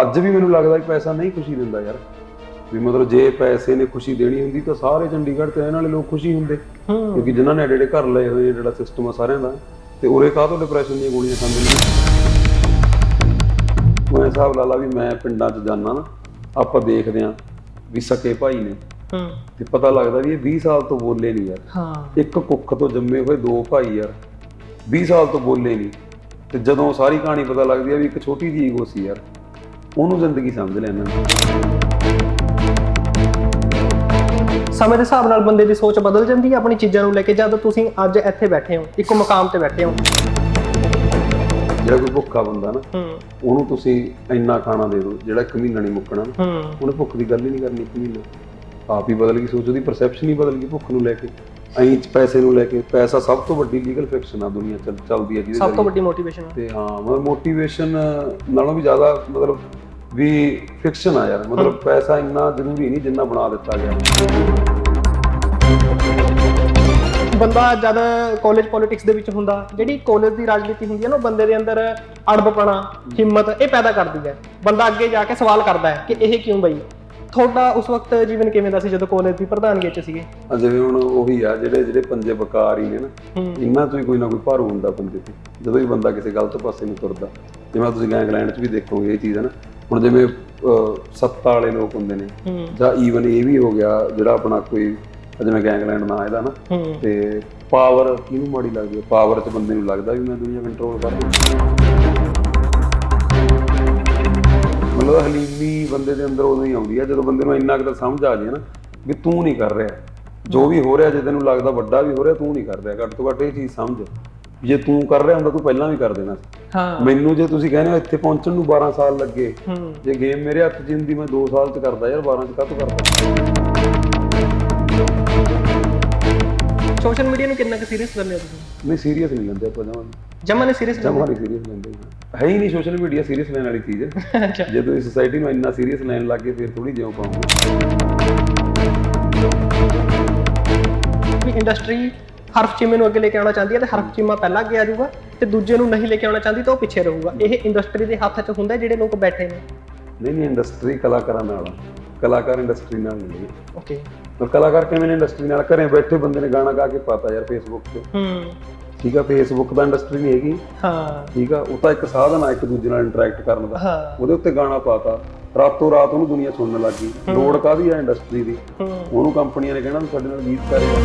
ਅੱਜ ਵੀ ਮੈਨੂੰ ਲੱਗਦਾ ਕਿ ਪੈਸਾ ਨਹੀਂ ਖੁਸ਼ੀ ਦਿੰਦਾ ਯਾਰ। ਵੀ ਮਤਲਬ ਜੇ ਪੈਸੇ ਨੇ ਖੁਸ਼ੀ ਦੇਣੀ ਹੁੰਦੀ ਤਾਂ ਸਾਰੇ ਚੰਡੀਗੜ੍ਹ ਤੇ ਰਹਿਣ ਵਾਲੇ ਲੋਕ ਖੁਸ਼ੀ ਹੁੰਦੇ। ਕਿਉਂਕਿ ਜਿਨ੍ਹਾਂ ਨੇ ਜਿਹੜੇ ਘਰ ਲਏ ਹੋਏ ਜਿਹੜਾ ਸਿਸਟਮ ਆ ਸਾਰਿਆਂ ਦਾ ਤੇ ਉਰੇ ਕਾਹਤੋਂ ਡਿਪਰੈਸ਼ਨ ਦੀਆਂ ਗੋਲੀਆਂ ਖਾਂਦੇ ਨੇ? ਮੈਂ ਹਿਸਾਬ ਲਾ ਲਾ ਵੀ ਮੈਂ ਪਿੰਡਾਂ 'ਚ ਜਾਣਾ ਨਾ ਆਪਾਂ ਦੇਖਦੇ ਆਂ ਵੀ ਸਕੇ ਭਾਈ ਨੇ। ਹੂੰ। ਤੇ ਪਤਾ ਲੱਗਦਾ ਵੀ ਇਹ 20 ਸਾਲ ਤੋਂ ਬੋਲੇ ਨਹੀਂ ਯਾਰ। ਹਾਂ। ਇੱਕ ਕੁੱਖ ਤੋਂ ਜੰਮੇ ਹੋਏ ਦੋ ਭਾਈ ਯਾਰ 20 ਸਾਲ ਤੋਂ ਬੋਲੇ ਨਹੀਂ। ਤੇ ਜਦੋਂ ਸਾਰੀ ਕਹਾਣੀ ਪਤਾ ਲੱਗਦੀ ਆ ਵੀ ਇੱਕ ਛੋਟੀ ਜਿਹੀ ਈਗੋ ਸੀ ਯਾਰ। ਉਹਨੂੰ ਜ਼ਿੰਦਗੀ ਸਮਝ ਨੇ ਸਮੇਂ ਦੇ ਹਿਸਾਬ ਨਾਲ ਬੰਦੇ ਦੀ ਸੋਚ ਬਦਲ ਜਾਂਦੀ ਹੈ ਆਪਣੀ ਚੀਜ਼ਾਂ ਨੂੰ ਲੈ ਕੇ ਜਦ ਤੁਸੀਂ ਅੱਜ ਇੱਥੇ ਬੈਠੇ ਹੋ ਇੱਕ ਮੁਕਾਮ ਤੇ ਬੈਠੇ ਹੋ। ਜਿਹੜਾ ਕੋਈ ਭੁੱਖਾ ਬੰਦਾ ਨਾ ਉਹਨੂੰ ਤੁਸੀਂ ਇੰਨਾ ਖਾਣਾ ਦੇ ਦਿਓ ਜਿਹੜਾ ਇੱਕ ਮਹੀਨਾ ਨਹੀਂ ਮੁੱਕਣਾ ਉਹਨੇ ਭੁੱਖ ਦੀ ਗੱਲ ਹੀ ਨਹੀਂ ਕਰਨੀ ਇੱਕ ਮਹੀਨਾ। ਆਪ ਹੀ ਬਦਲ ਗਈ ਸੋਚ ਉਹਦੀ ਪਰਸੈਪਸ਼ਨ ਹੀ ਬਦਲ ਗਈ ਭੁੱਖ ਨੂੰ ਲੈ ਕੇ। ਐਂ ਪੈਸੇ ਨੂੰ ਲੈ ਕੇ ਪੈਸਾ ਸਭ ਤੋਂ ਵੱਡੀ ਲੀਗਲ ਫਿਕਸ਼ਨ ਆ ਦੁਨੀਆ ਚ ਚੱਲਦੀ ਹੈ ਜਿਹਦੇ ਸਭ ਤੋਂ। ਵੱਡੀ ਮੋਟੀਵੇਸ਼ਨ ਤੇ ਹਾਂ ਮਤਲਬ ਮੋਟੀਵੇਸ਼ਨ ਨਾਲੋਂ ਵੀ ਜ਼ਿਆਦਾ ਮਤਲਬ ਵੀ ਫਿਕਸ਼ਨ ਆ ਯਾਰ। ਮਤਲਬ ਪੈਸਾ ਇੰਨਾ ਜ਼ਰੂਰੀ ਨਹੀਂ ਜਿੰਨਾ ਬਣਾ ਦਿੱਤਾ ਗਿਆ। ਬੰਦਾ ਜਦ ਕਾਲਜ ਪੋਲਿਟਿਕਸ ਦੇ ਵਿੱਚ ਹੁੰਦਾ ਜਿਹੜੀ ਕਾਲਜ ਦੀ ਰਾਜਨੀਤੀ ਹੁੰਦੀ ਹੈ ਨਾ ਉਹ ਬੰਦੇ ਦੇ ਅੰਦਰ ਅੜਬਪਣਾ ਹਿੰਮਤ ਇਹ ਪੈਦਾ ਕਰਦੀ ਹੈ। ਬੰਦਾ ਅੱਗੇ ਜਾ ਕੇ ਸਵਾਲ ਕਰਦਾ ਹੈ ਕਿ ਇਹ ਕਿਉਂ ਬਈ? ਤੁਹਾਡਾ ਉਸ ਵਕਤ ਜੀਵਨ ਕਿਵੇਂ ਦਾ ਸੀ ਜਦੋਂ ਕਾਲਜ ਦੀ ਪ੍ਰਧਾਨਗੀ ਚ ਸੀਗੇ? ਆ ਜਿਵੇਂ ਹੁਣ ਉਹੀ ਆ ਜਿਹੜੇ ਜਿਹੜੇ ਪੰਜੇ ਬਕਾਰ ਹੀ ਨੇ ਨਾ ਇਹਨਾਂ ਤੋਂ ਹੀ ਕੋਈ ਨਾ ਕੋਈ ਭਾਰੂ ਹੁੰਦਾ ਬੰਦੇ ਤੇ ਜਦੋਂ ਵੀ ਬੰਦਾ ਕਿਸੇ ਗਲਤ ਪਾਸੇ ਨੂੰ ਤੁਰਦਾ। ਜਿਵੇਂ ਤੁਸੀਂ ਗੈਂਗਲੈਂਡ 'ਚ ਵੀ ਦੇਖੋਗੇ ਇਹ ਚੀਜ਼ ਹੈ ਨਾ ਹੁਣ ਜਿਵੇਂ ਸੱਤਾ ਵਾਲੇ ਲੋਕ ਹੁੰਦੇ ਨੇ ਜਾਂ ਈਵਨ ਇਹ ਵੀ ਹੋ ਗਿਆ ਜਿਹੜਾ ਆਪਣਾ ਕੋਈ ਜਿਵੇਂ ਗੈਂਗਲੈਂਡ ਨਾਂ ਇਹਦਾ ਨਾ ਤੇ ਪਾਵਰ ਕਿਹਨੂੰ ਮਾੜੀ ਲੱਗਦੀ ਹੈ? ਪਾਵਰ 'ਚ ਬੰਦੇ ਨੂੰ ਲੱਗਦਾ ਵੀ ਮੈਂ ਦੁਨੀਆ ਕੰਟਰੋਲ ਕਰ ਰਿਹਾ ਮਤਲਬ ਹਲੀਮੀ ਬੰਦੇ ਦੇ ਅੰਦਰ ਉਦੋਂ ਹੀ ਆਉਂਦੀ ਹੈ ਜਦੋਂ ਬੰਦੇ ਨੂੰ ਇੰਨਾ ਕੁ ਤਾਂ ਸਮਝ ਆ ਜਾਏ ਨਾ ਵੀ ਤੂੰ ਨਹੀਂ ਕਰ ਰਿਹਾ। ਜੋ ਵੀ ਹੋ ਰਿਹਾ ਜੇ ਤੈਨੂੰ ਲੱਗਦਾ ਵੱਡਾ ਵੀ ਹੋ ਰਿਹਾ ਤੂੰ ਨਹੀਂ ਕਰ ਰਿਹਾ। ਘੱਟ ਤੋਂ ਘੱਟ ਇਹ ਚੀਜ਼ ਸਮਝ। ਜੇ ਤੂੰ ਕਰ ਰਿਹਾ ਹੁੰਦਾ ਤੂੰ ਪਹਿਲਾਂ ਵੀ ਕਰ ਦੇਣਾ ਸੀ। ਹਾਂ। ਮੈਨੂੰ ਜੇ ਤੁਸੀਂ ਕਹਿੰਦੇ ਹੋ ਇੱਥੇ ਪਹੁੰਚਣ ਨੂੰ 12 ਸਾਲ ਲੱਗੇ ਜੇ ਗੇਮ ਮੇਰੇ ਹੱਥ ਹੁੰਦੀ ਮੈਂ 2 ਸਾਲ 'ਚ ਕਰਦਾ ਯਾਰ 12 'ਚ ਕਾਹਤੋਂ ਕਰਦਾ? ਸੋਸ਼ਲ ਮੀਡੀਆ ਨੂੰ ਕਿੰਨਾ ਕੁ ਸੀਰੀਅਸ ਲੈਂਦੇ ਹੋ ਤੁਸੀਂ? ਨਹੀਂ ਸੀਰੀਅਸ ਨਹੀਂ ਲੈਂਦੇ ਆਪਾਂ ਜਮਾਂ ਜਮਾ ਨੇ ਸੀਰੀਅਸ ਜਮਾਂ ਨਹੀਂ ਸੀਰੀਅਸ ਲੈਂਦੇ ਹੈ ਹੀ ਨਹੀਂ ਸੋਸ਼ਲ ਮੀਡੀਆ ਸੀਰੀਅਸ ਲੈਣ ਵਾਲੀ ਚੀਜ਼। ਹੈ ਅੱਛਾ। ਜੇ ਤੁਸੀਂ ਸੋਸਾਇਟੀ ਨੂੰ ਇੰਨਾ ਸੀਰੀਅਸ ਲੈਣ ਲੱਗ ਗਏ ਫਿਰ ਥੋੜੀ ਜਿਉਂ ਪਾਉਂਗੇ ਵੀ ਇੰਡਸਟਰੀ ਹਰਫ ਚੀਮੇ ਨੂੰ ਅੱਗੇ ਲੈ ਕੇ ਆਉਣਾ ਚਾਹੁੰਦੀ ਹੈ ਤੇ ਹਰਫ ਚੀਮਾ ਪਹਿਲਾਂ ਅੱਗੇ ਆ ਜਾਊਗਾ ਤੇ ਦੂਜੇ ਨੂੰ ਨਹੀਂ ਲੈ ਕੇ ਆਉਣਾ ਚਾਹੁੰਦੀ ਤਾਂ ਉਹ ਪਿੱਛੇ ਰਹੂਗਾ। ਇਹ ਇੰਡਸਟਰੀ ਦੇ ਹੱਥ 'ਚ ਹੁੰਦਾ ਜਿਹੜੇ ਲੋਕ ਬੈਠੇ ਨੇ? ਨਹੀਂ ਨਹੀਂ ਇੰਡਸਟਰੀ ਕਲਾਕਾਰਾਂ ਨਾਲ। ਕਲਾਕਾਰ ਇੰਡਸਟਰੀ ਨਾਲ ਨਹੀਂ ਓਕੇ ਤਾਂ ਕਲਾਕਾਰ ਕਿਵੇਂ ਨੇ ਇੰਡਸਟਰੀ ਨਾਲ? ਘਰੇ ਬੈਠੇ ਬੰਦੇ ਨੇ ਗਾਣਾ ਗਾ ਕੇ ਪਾਤਾ ਯਾਰ ਫੇਸਬੁੱਕ ਤੇ। ਹੂੰ। ਠੀਕ ਆ ਫੇਸਬੁੱਕ ਦਾ ਇੰਡਸਟਰੀ ਨਹੀਂ ਹੈਗੀ। ਹਾਂ। ਠੀਕ ਆ ਉਹ ਤਾਂ ਇੱਕ ਸਾਧਨ ਆ ਇੱਕ ਦੂਜੇ ਨਾਲ ਇੰਟਰੈਕਟ ਕਰਨ ਦਾ। ਹਾਂ। ਉਹਦੇ ਉੱਤੇ ਗਾਣਾ ਪਾਤਾ। ਰਾਤੋਂ ਰਾਤ ਉਹਨੂੰ ਦੁਨੀਆ ਸੁਣਨ ਲੱਗ ਗਈ। ਲੋੜ ਕਾਦੀ ਆ ਇੰਡਸਟਰੀ ਦੀ? ਉਹਨੂੰ ਕੰਪਨੀਆਂ ਨੇ ਕਹਿਣਾ ਵੀ ਸਾਡੇ ਨਾਲ ਗੀਤ ਕਰੇਗਾ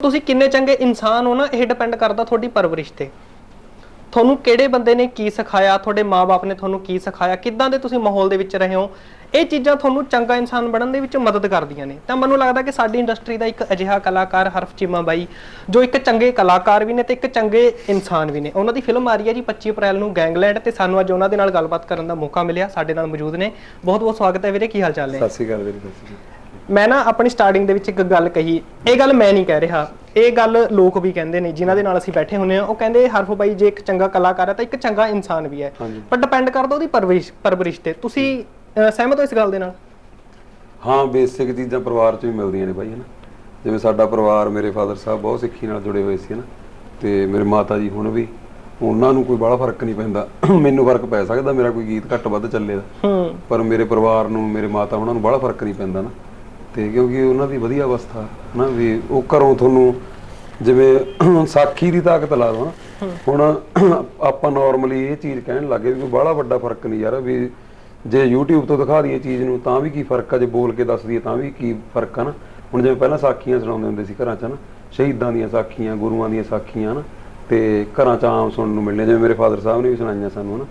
ਤੁਸੀਂ ਕਿੰਨੇ ਚੰਗੇ ਇਨਸਾਨ ਹੋ ਨਾ ਇਹ ਡਿਪੈਂਡ ਕਰਦਾ ਤੁਹਾਡੀ ਪਰਵਰਿਸ਼ ਤੇ। ਤੁਹਾਨੂੰ ਕਿਹੜੇ ਬੰਦੇ ਨੇ ਕੀ ਸਿਖਾਇਆ, ਤੁਹਾਡੇ ਮਾਪੇ ਨੇ ਤੁਹਾਨੂੰ ਕੀ ਸਿਖਾਇਆ, ਕਿੱਦਾਂ ਦੇ ਤੁਸੀਂ ਮਾਹੌਲ ਦੇ ਵਿੱਚ ਰਹੇ ਹੋ, ਇਹ ਚੀਜ਼ਾਂ ਤੁਹਾਨੂੰ ਚੰਗਾ ਇਨਸਾਨ ਬਣਨ ਦੇ ਵਿੱਚ ਮਦਦ ਕਰਦੀਆਂ ਨੇ। ਤਾਂ ਮੈਨੂੰ ਲੱਗਦਾ ਕਿ ਸਾਡੀ ਇੰਡਸਟਰੀ ਦਾ ਇੱਕ ਅਜਿਹਾ ਕਲਾਕਾਰ ਹਰਫ ਚੀਮਾ ਬਾਈ, ਜੋ ਇੱਕ ਚੰਗੇ ਕਲਾਕਾਰ ਵੀ ਨੇ ਤੇ ਇੱਕ ਚੰਗੇ ਇਨਸਾਨ ਵੀ ਨੇ। ਉਹਨਾਂ ਦੀ ਫਿਲਮ ਆ ਰਹੀ ਹੈ ਜੀ 25 ਅਪ੍ਰੈਲ ਨੂੰ ਗੈਂਗਲੈਂਡ ਤੇ ਸਾਨੂੰ ਅੱਜ ਉਹਨਾਂ ਦੇ ਨਾਲ ਗੱਲਬਾਤ ਕਰਨ ਦਾ ਮੌਕਾ ਮਿਲਿਆ, ਸਾਡੇ ਨਾਲ ਮੌਜੂਦ ਨੇ। ਬਹੁਤ ਬਹੁਤ ਸਵਾਗਤ ਹੈ ਵੀਰੇ, ਕੀ ਹਾਲ ਚਾਲ ਨੇ? ਸਤਿ ਸ਼੍ਰੀ ਅਕਾਲ ਵੀਰੇ ਮੈਂ ਨਾ ਆਪਣੀ ਸਟਾਰਟਿੰਗ ਦੇ ਵਿੱਚ ਇੱਕ ਗੱਲ ਕਹੀ ਇਹ ਗੱਲ ਮੈਂ ਨਹੀਂ ਕਹਿ ਰਿਹਾ। ਇਹ ਗੱਲ ਲੋਕ ਵੀ ਕਹਿੰਦੇ ਨੇ ਜਿਨ੍ਹਾਂ ਦੇ ਨਾਲ ਅਸੀਂ ਬੈਠੇ ਹੁੰਨੇ ਆ ਉਹ ਕਹਿੰਦੇ ਹਰਫ ਬਾਈ ਜੇ ਇੱਕ ਚੰਗਾ ਕਲਾਕਾਰ ਹੈ ਤਾਂ ਇੱਕ ਚੰਗਾ ਇਨਸਾਨ ਵੀ ਹੈ। ਹਾਂਜੀ। ਪਰ ਡਿਪੈਂਡ ਕਰਦਾ ਉਹਦੀ ਪਰਵਰਿਸ਼ ਪਰਵਰਿਸ਼ ਤੇ। ਤੁਸੀਂ ਅਹ, ਸਹਿਮਤ ਹੋ ਇਸ ਗੱਲ ਦੇ ਨਾਲ? ਹਾਂ ਬੇਸਿਕ ਚੀਜ਼ਾਂ ਪਰਿਵਾਰ 'ਚ ਵੀ ਮਿਲਦੀਆਂ ਨੇ ਬਾਈ ਹਨਾ। ਜਿਵੇਂ ਸਾਡਾ ਪਰਿਵਾਰ ਮੇਰੇ ਫਾਦਰ ਸਾਹਿਬ ਬਹੁਤ ਸਿੱਖੀ ਨਾਲ ਜੁੜੇ ਹੋਏ ਸੀ ਹਨਾ। ਤੇ ਮੇਰੇ ਮਾਤਾ ਜੀ ਹੁਣ ਵੀ ਉਹਨਾਂ ਨੂੰ ਕੋਈ ਬੜਾ ਫ਼ਰਕ ਨਹੀਂ ਪੈਂਦਾ। ਮੈਨੂੰ ਫ਼ਰਕ ਪੈ ਸਕਦਾ ਮੇਰਾ ਕੋਈ ਗੀਤ ਘੱਟ ਵੱਧ ਚੱਲੇ ਦਾ। ਹੂੰ। ਪਰ ਮੇਰੇ ਪਰਿਵਾਰ ਨੂੰ ਮੇਰੇ ਮਾਤਾ ਉਹਨਾਂ ਨੂੰ ਬੜਾ ਫ਼ਰਕ ਨਹੀਂ ਪੈਂਦਾ ਨਾ ਤੇ ਕਿਉਂਕਿ ਉਹਨਾਂ ਦੀ ਵਧੀਆ ਅਵਸਥਾ ਨਾ ਵੀ ਉਹ ਘਰੋਂ ਤੁਹਾਨੂੰ ਜਿਵੇਂ ਸਾਖੀ ਦੀ ਤਾਕਤ ਲਾ ਲਓ ਨਾ ਹੁਣ ਆਪਾਂ ਨਾਰਮਲੀ ਇਹ ਚੀਜ਼ ਕਹਿਣ ਲੱਗੇ ਵੀ ਕੋਈ ਬੜਾ ਵੱਡਾ ਫ਼ਰਕ ਨਹੀਂ ਯਾਰ ਵੀ ਜੇ YouTube ਤੋਂ ਦਿਖਾ ਦਈਏ ਚੀਜ਼ ਨੂੰ ਤਾਂ ਵੀ ਕੀ ਫ਼ਰਕ ਆ, ਜੇ ਬੋਲ ਕੇ ਦੱਸ ਦਈਏ ਤਾਂ ਵੀ ਕੀ ਫ਼ਰਕ ਆ ਨਾ। ਹੁਣ ਜਿਵੇਂ ਪਹਿਲਾਂ ਸਾਖੀਆਂ ਸੁਣਾਉਂਦੇ ਹੁੰਦੇ ਸੀ ਘਰਾਂ 'ਚ ਨਾ, ਸ਼ਹੀਦਾਂ ਦੀਆਂ ਸਾਖੀਆਂ, ਗੁਰੂਆਂ ਦੀਆਂ ਸਾਖੀਆਂ ਨਾ, ਤੇ ਘਰਾਂ 'ਚ ਆਮ ਸੁਣਨ ਨੂੰ ਮਿਲਣੇ ਜਿਵੇਂ ਮੇਰੇ ਫਾਦਰ ਸਾਹਿਬ ਨੇ ਵੀ ਸੁਣਾਈਆਂ ਸਾਨੂੰ ਨਾ,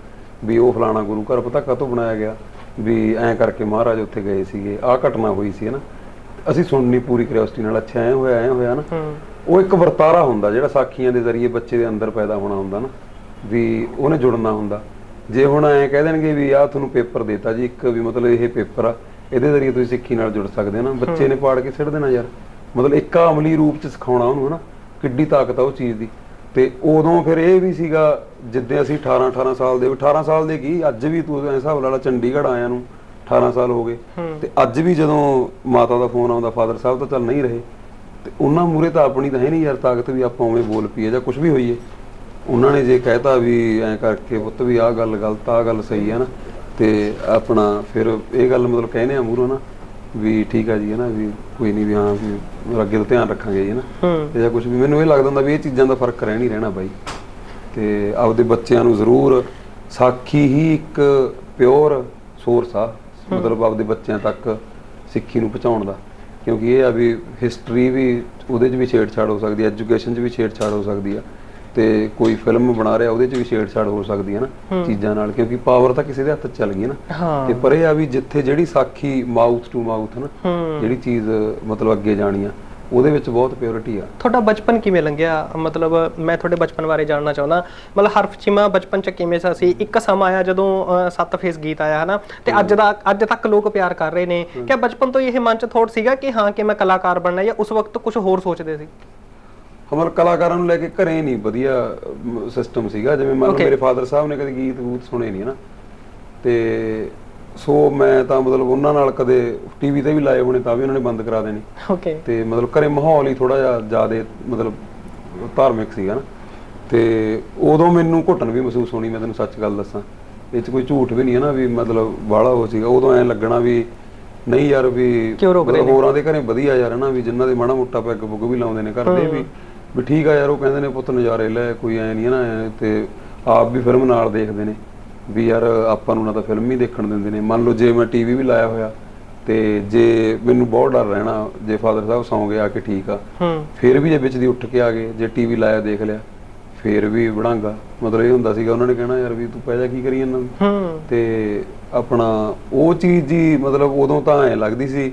ਵੀ ਉਹ ਫਲਾਣਾ ਗੁਰੂ ਘਰ ਪਤਾ ਕਾਹਤੋਂ ਬਣਾਇਆ ਗਿਆ? ਵੀ ਐਂ ਕਰਕੇ ਮਹਾਰਾਜ ਉੱਥੇ ਗਏ ਸੀਗੇ। ਆਹ ਘਟਨਾ ਹੋਈ ਸੀ ਨਾ? ਅਸੀਂ ਸੁਣਨੀ ਪੂਰੀ ਕਿਉਰਿਓਸਿਟੀ ਨਾਲ ਅੱਛਾ ਐ ਹੋਇਆ ਐ ਹੋਇਆ ਨਾ? ਉਹ ਇੱਕ ਵਰਤਾਰਾ ਹੁੰਦਾ ਜਿਹੜਾ ਸਾਖੀਆਂ ਦੇ ਜ਼ਰੀਏ ਬੱਚੇ ਦੇ ਅੰਦਰ ਪੈਦਾ ਹੋਣਾ ਹੁੰਦਾ ਨਾ? ਵੀ ਉਹਨੇ ਜੁੜਨਾ ਹੁੰਦਾ। ਜੇ ਹੁਣ ਐਂ ਕਹਿ ਦੇਣਗੇ ਵੀ ਆਹ ਤੁਹਾਨੂੰ ਪੇਪਰ ਦੇਤਾ ਜੀ ਇੱਕ ਵੀ ਮਤਲਬ ਇਹ ਪੇਪਰ ਆ ਇਹਦੇ ਜ਼ਰੀਏ ਤੁਸੀਂ ਸਿੱਖੀ ਨਾਲ ਜੁੜ ਸਕਦੇ ਹੋ ਨਾ? ਬੱਚੇ ਨੇ ਪਾੜ ਕੇ ਸਿੱਟ ਦੇਣਾ ਯਾਰ। ਮਤਲਬ ਇੱਕ ਅਮਲੀ ਰੂਪ ਚ ਸਿਖਾਉਣਾ ਉਹਨੂੰ ਹਨਾ ਕਿੱਡੀ ਤਾਕਤ ਆ ਉਹ ਚੀਜ਼ ਦੀ। ਤੇ ਉਦੋਂ ਫਿਰ ਇਹ ਵੀ ਸੀਗਾ ਜਿੱਦੇ ਅਸੀਂ 18 18 ਸਾਲ ਦੇ 18 ਸਾਲ ਦੇ ਕੀ? ਅੱਜ ਵੀ ਤੂੰ ਐਂ ਹਿਸਾਬ ਲਾ ਲਾ ਚੰਡੀਗੜ੍ਹ ਆਇਆ ਨੂੰ 18 ਸਾਲ ਹੋ ਗਏ। ਤੇ ਅੱਜ ਵੀ ਜਦੋਂ ਮਾਤਾ ਦਾ ਫੋਨ ਆਉਂਦਾ ਫਾਦਰ ਸਾਹਿਬ ਤਾਂ ਚੱਲ ਨਹੀਂ ਰਹੇ। ਤੇ ਉਹਨਾਂ ਮੂਰੇ ਤਾਂ ਆਪਣੀ ਤਾਂ ਹੈ ਨਹੀਂ ਯਾਰ ਤਾਕਤ ਵੀ ਆਪਾਂ ਉਵੇਂ ਬੋਲ ਪਈਏ ਜਾਂ ਕੁਝ ਵੀ ਹੋਈਏ। ਉਹਨਾਂ ਨੇ ਜੇ ਕਹਿਤਾ ਵੀ ਐਂ ਕਰਕੇ ਪੁੱਤ ਵੀ ਆਹ ਗੱਲ ਗਲਤ ਆ ਗੱਲ ਸਹੀ ਹੈ ਨਾ ਤੇ ਆਪਣਾ ਫਿਰ ਇਹ ਗੱਲ ਮਤਲਬ ਕਹਿੰਦੇ ਆ ਮੂਰੋਂ ਨਾ ਵੀ ਠੀਕ ਆ ਜੀ ਹੈ ਨਾ ਵੀ ਕੋਈ ਨਹੀਂ ਵੀ ਹਾਂ ਵੀ ਅੱਗੇ ਤੋਂ ਧਿਆਨ ਰੱਖਾਂਗੇ ਜੀ ਹੈ। ਨਾ ਤੇ ਜਾਂ ਕੁਝ ਵੀ ਮੈਨੂੰ ਇਹ ਲੱਗਦਾ ਹੁੰਦਾ ਵੀ ਇਹ ਚੀਜ਼ਾਂ ਦਾ ਫ਼ਰਕ ਰਹਿ ਨਹੀਂ ਰਹਿਣਾ ਬਾਈ। ਤੇ ਆਪਦੇ ਬੱਚਿਆਂ ਨੂੰ ਜ਼ਰੂਰ ਸਾਖੀ ਹੀ ਇੱਕ ਪਿਓਰ ਸੋਰਸ ਆ ਮਤਲਬ ਆਪਦੇ ਬੱਚਿਆਂ ਤੱਕ ਸਿੱਖੀ ਨੂੰ ਪਹੁੰਚਾਉਣ ਦਾ। ਕਿਉਂਕਿ ਇਹ ਆ ਵੀ ਹਿਸਟਰੀ ਵੀ ਉਹਦੇ 'ਚ ਵੀ ਛੇੜਛਾੜ ਹੋ ਸਕਦੀ ਹੈ ਐਜੂਕੇਸ਼ਨ 'ਚ ਵੀ ਛੇੜਛਾੜ ਹੋ ਸਕਦੀ ਆ। ਤੇ ਕੋਈ ਫਿਲਮ ਬਣਾ ਰਿਹਾ ਉਹਦੇ 'ਚ ਵੀ ਛੇੜਛਾੜ ਹੋ ਸਕਦੀ ਹੈ ਨਾ ਚੀਜ਼ਾਂ ਨਾਲ ਕਿਉਂਕਿ ਪਾਵਰ ਤਾਂ ਕਿਸੇ ਦੇ ਹੱਥ 'ਚ ਚੱਲ ਗਈ ਨਾ। ਤੇ ਪਰ ਇਹ ਆ ਵੀ ਜਿੱਥੇ ਜਿਹੜੀ ਸਾਖੀ ਮਾਊਥ ਟੂ ਮਾਊਥ ਨਾ ਜਿਹੜੀ ਚੀਜ਼ ਮਤਲਬ ਅੱਗੇ ਜਾਣੀ ਆ ਉਹਦੇ ਵਿੱਚ ਬਹੁਤ ਪਿਓਰਿਟੀ ਆ। ਤੁਹਾਡਾ ਬਚਪਨ ਕਿਵੇਂ ਲੰਘਿਆ? ਮਤਲਬ ਮੈਂ ਤੁਹਾਡੇ ਬਚਪਨ ਬਾਰੇ ਜਾਣਨਾ ਚਾਹੁੰਦਾ। ਮਤਲਬ ਹਰਫ ਚੀਮਾ ਬਚਪਨ ਚ ਕਿਵੇਂ ਸਾ? ਸੀ ਇੱਕ ਸਮਾਂ ਆਇਆ ਜਦੋਂ ਸੱਤ ਫੇਸ ਗੀਤ ਆਇਆ ਹਨਾ? ਤੇ ਅੱਜ ਦਾ ਅੱਜ ਤੱਕ ਲੋਕ ਪਿਆਰ ਕਰ ਰਹੇ ਨੇ। ਕਿ ਬਚਪਨ ਤੋਂ ਇਹ ਮਨ ਚ ਥੋਟ ਸੀਗਾ ਕਿ ਹਾਂ ਕਿ ਮੈਂ ਕਲਾਕਾਰ ਬਣਨਾ ਜਾਂ ਉਸ ਵਕਤ ਕੁਝ ਹੋਰ ਸੋਚਦੇ ਸੀ? ਹਮਰ ਕਲਾਕਾਰਾਂ ਨੂੰ ਲੈ ਕੇ ਘਰੇ ਨਹੀਂ ਵਧੀਆ ਸਿਸਟਮ ਸੀਗਾ। ਜਿਵੇਂ ਮੰਨ ਲਓ Okay. ਮੇਰੇ ਫਾਦਰ ਸਾਹਿਬ ਨੇ ਕਦੇ ਗੀਤ ਗੂਤ ਸੁਣੇ ਨਹੀਂ ਨਾ ਤੇ ਸੋ ਮੈਂ ਤਾਂ ਮਤਲਬ ਉਹਨਾਂ ਨਾਲ ਕਦੇ ਟੀਵੀ ਤੇ ਵੀ ਲਾਏ ਹੋਣੇ ਤਾਂ ਵੀ ਉਹਨਾਂ ਨੇ ਬੰਦ ਕਰਾ ਦੇਣੀ। ਓਕੇ ਤੇ ਮਤਲਬ ਘਰੇ ਮਾਹੌਲ ਹੀ ਥੋੜਾ ਜਿਹਾ ਜ਼ਿਆਦੇ ਮਤਲਬ ਧਾਰਮਿਕ ਸੀਗਾ ਨਾ। ਤੇ ਉਦੋਂ ਮੈਨੂੰ ਘੁੱਟਣ ਵੀ ਮਹਿਸੂਸ ਹੋਣੀ ਮੈਂ ਤੈਨੂੰ ਸੱਚ ਗੱਲ ਦੱਸਾਂ। ਇਹ ਚ ਕੋਈ ਝੂਠ ਵੀ ਨਹੀਂ ਹੈ ਨਾ ਵੀ ਮਤਲਬ ਬਾਹਲਾ ਹੋ ਸੀਗਾ। ਉਦੋਂ ਐਂ ਲੱਗਣਾ ਵੀ ਨਹੀਂ ਯਾਰ ਵੀ ਕਿਉਂ ਰੋਕ ਰਹੇ ਮਤਲਬ ਹੋਰਾਂ ਦੇ ਘਰੇ ਵਧੀਆ ਯਾਰ ਹਨਾ? ਵੀ ਜਿਨ੍ਹਾਂ ਦੇ ਮਾੜਾ ਮੋਟਾ ਪੈਗ ਪੁੱਗ ਵੀ ਲਾਉਂਦੇ ਨੇ ਘਰ ਦੇ ਵੀ। ਵੀ ਠੀਕ ਆ ਯਾਰ ਉਹ ਕਹਿੰਦੇ ਨੇ ਪੁੱਤ ਨਜ਼ਾਰੇ ਲੈ ਕੋਈ ਐ ਨਹੀਂ ਨਾ ਤੇ ਆਪ ਵੀ ਫਿਲਮ ਨਾਲ ਦੇਖਦੇ ਨੇ ਵੀ ਯਾਰ ਆਪਾਂ ਨੂੰ ਨਾ ਤਾਂ ਫਿਲਮ ਹੀ ਦੇਖਣ ਦਿੰਦੇ ਨੇ। ਮੰਨ ਲਓ ਜੇ ਮੈਂ ਟੀਵੀ ਵੀ ਲਾਇਆ ਹੋਇਆ ਤੇ ਜੇ ਮੈਨੂੰ ਬਹੁਤ ਡਰ ਰਹਿਣਾ ਜੇ ਫਾਦਰ ਸਾਹਿਬ ਸੌਂ ਗਏ ਆ ਕੇ ਠੀਕ ਆ ਫਿਰ ਵੀ ਜੇ ਵਿੱਚ ਦੀ ਉੱਠ ਕੇ ਆ ਗਏ ਜੇ ਟੀਵੀ ਲਾਇਆ ਦੇਖ ਲਿਆ ਫਿਰ ਵੀ ਵੜਾਂਗਾ ਮਤਲਬ ਇਹ ਹੁੰਦਾ ਸੀਗਾ ਉਹਨਾਂ ਨੇ ਕਹਿਣਾ ਯਾਰ ਵੀ ਤੂੰ ਪੈ ਜਾ ਕੀ ਕਰੀ ਜਾਂਦਾ? ਹੂੰ। ਤੇ ਆਪਣਾ ਉਹ ਚੀਜ਼ ਜੀ ਮਤਲਬ ਉਦੋਂ ਤਾਂ ਐ ਲੱਗਦੀ ਸੀ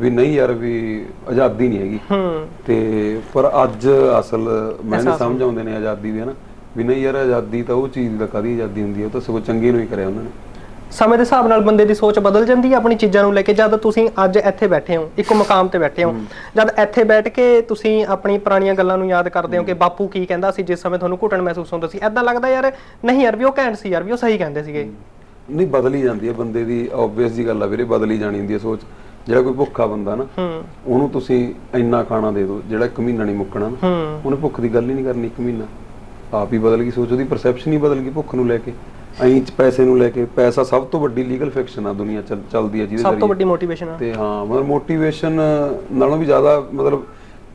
ਵੀ ਨਹੀਂ ਯਾਰ ਵੀ ਆਜ਼ਾਦੀ ਨਹੀਂ ਹੈਗੀ। ਹੂੰ। ਤੇ ਪਰ ਅੱਜ ਅਸਲ ਮੈਨੂੰ ਸਮਝ ਆਉਂਦੇ ਨੇ ਆਜ਼ਾਦੀ ਦੇ ਹਨਾ ਵੀ ਨਹੀਂ ਯਾਰ ਆਜ਼ਾਦੀ ਤਾਂ ਉਹ ਚੀਜ਼ ਦਾ ਕਦੀ ਆਜ਼ਾਦੀ ਹੁੰਦੀ ਹੈ ਉਹ ਤਾਂ ਸਗੋਂ ਚੰਗੇ ਨੂੰ ਹੀ ਕਰਿਆ ਉਹਨਾਂ ਨੇ। ਸਮੇਂ ਦੇ ਹਿਸਾਬ ਨਾਲ ਬੰਦੇ ਦੀ ਸੋਚ ਬਦਲ ਜਾਂਦੀ ਹੈ ਆਪਣੀ ਚੀਜ਼ਾਂ ਨੂੰ ਲੈ ਕੇ ਜਦ ਤੁਸੀਂ ਅੱਜ ਇੱਥੇ ਬੈਠੇ ਹੋ ਇੱਕ ਮੁਕਾਮ ਤੇ ਬੈਠੇ ਹੋ ਜਦ ਇੱਥੇ ਬੈਠ ਕੇ ਤੁਸੀਂ ਆਪਣੀ ਪੁਰਾਣੀਆਂ ਗੱਲਾਂ ਨੂੰ ਯਾਦ ਕਰਦੇ ਹੋ ਕਿ ਬਾਪੂ ਕੀ ਕਹਿੰਦਾ ਸੀ ਜਿਸ ਸਮੇਂ ਤੁਹਾਨੂੰ ਘੁੱਟਣ ਮਹਿਸੂਸ ਹੁੰਦਾ ਸੀ ਐਦਾਂ ਲੱਗਦਾ ਯਾਰ ਨਹੀਂ ਯਾਰ ਵੀ ਉਹ ਘੈਂਟ ਸੀ ਯਾਰ ਵੀ ਉਹ ਸਹੀ ਕਹਿੰਦੇ ਸੀਗੇ। ਨਹੀਂ ਬਦਲ ਹੀ ਜਾਂਦੀ ਹੈ ਬੰਦੇ ਦੀ ਆਬਵੀਅਸ ਜੀ ਗੱਲ ਆ ਵੀਰੇ ਬਦਲ ਹੀ ਜਾਣੀ ਹੁੰਦੀ ਹੈ ਸੋਚ। ਜਿਹੜਾ ਕੋਈ ਭੁੱਖਾ ਬੰਦਾ ਨਾ ਉਹਨੂੰ ਤੁਸੀਂ ਇੰਨਾ ਖਾਣਾ ਦੇ ਦਿਓ ਜਿਹੜਾ ਇੱਕ ਮਹੀਨਾ ਨਹੀਂ ਮੁੱਕਣਾ ਨਾ ਉਹਨੇ ਭੁੱਖ ਦੀ ਗੱਲ ਹੀ ਨਹੀਂ ਕਰਨੀ ਇੱਕ ਮਹੀਨਾ। ਆਪ ਹੀ ਬਦਲ ਗਈ ਸੋਚ ਉਹਦੀ ਪਰਸੈਪਸ਼ਨ ਹੀ ਬਦਲ ਗਈ ਭੁੱਖ ਨੂੰ ਲੈ ਕੇ। ਚ ਪੈਸੇ ਨੂੰ ਲੈ ਕੇ ਪੈਸਾ ਸਭ ਤੋਂ ਵੱਡੀ ਲੀਗਲ ਫਿਕਸ਼ਨ ਆ ਦੁਨੀਆ ਚ ਚੱਲਦੀ ਹੈ ਜਿਹਦੇ ਸਭ ਤੋਂ ਵੱਡੀ ਮੋਟੀਵੇਸ਼ਨ ਆ। ਤੇ ਹਾਂ ਮਤਲਬ ਮੋਟੀਵੇਸ਼ਨ ਨਾਲੋਂ ਵੀ ਜ਼ਿਆਦਾ ਮਤਲਬ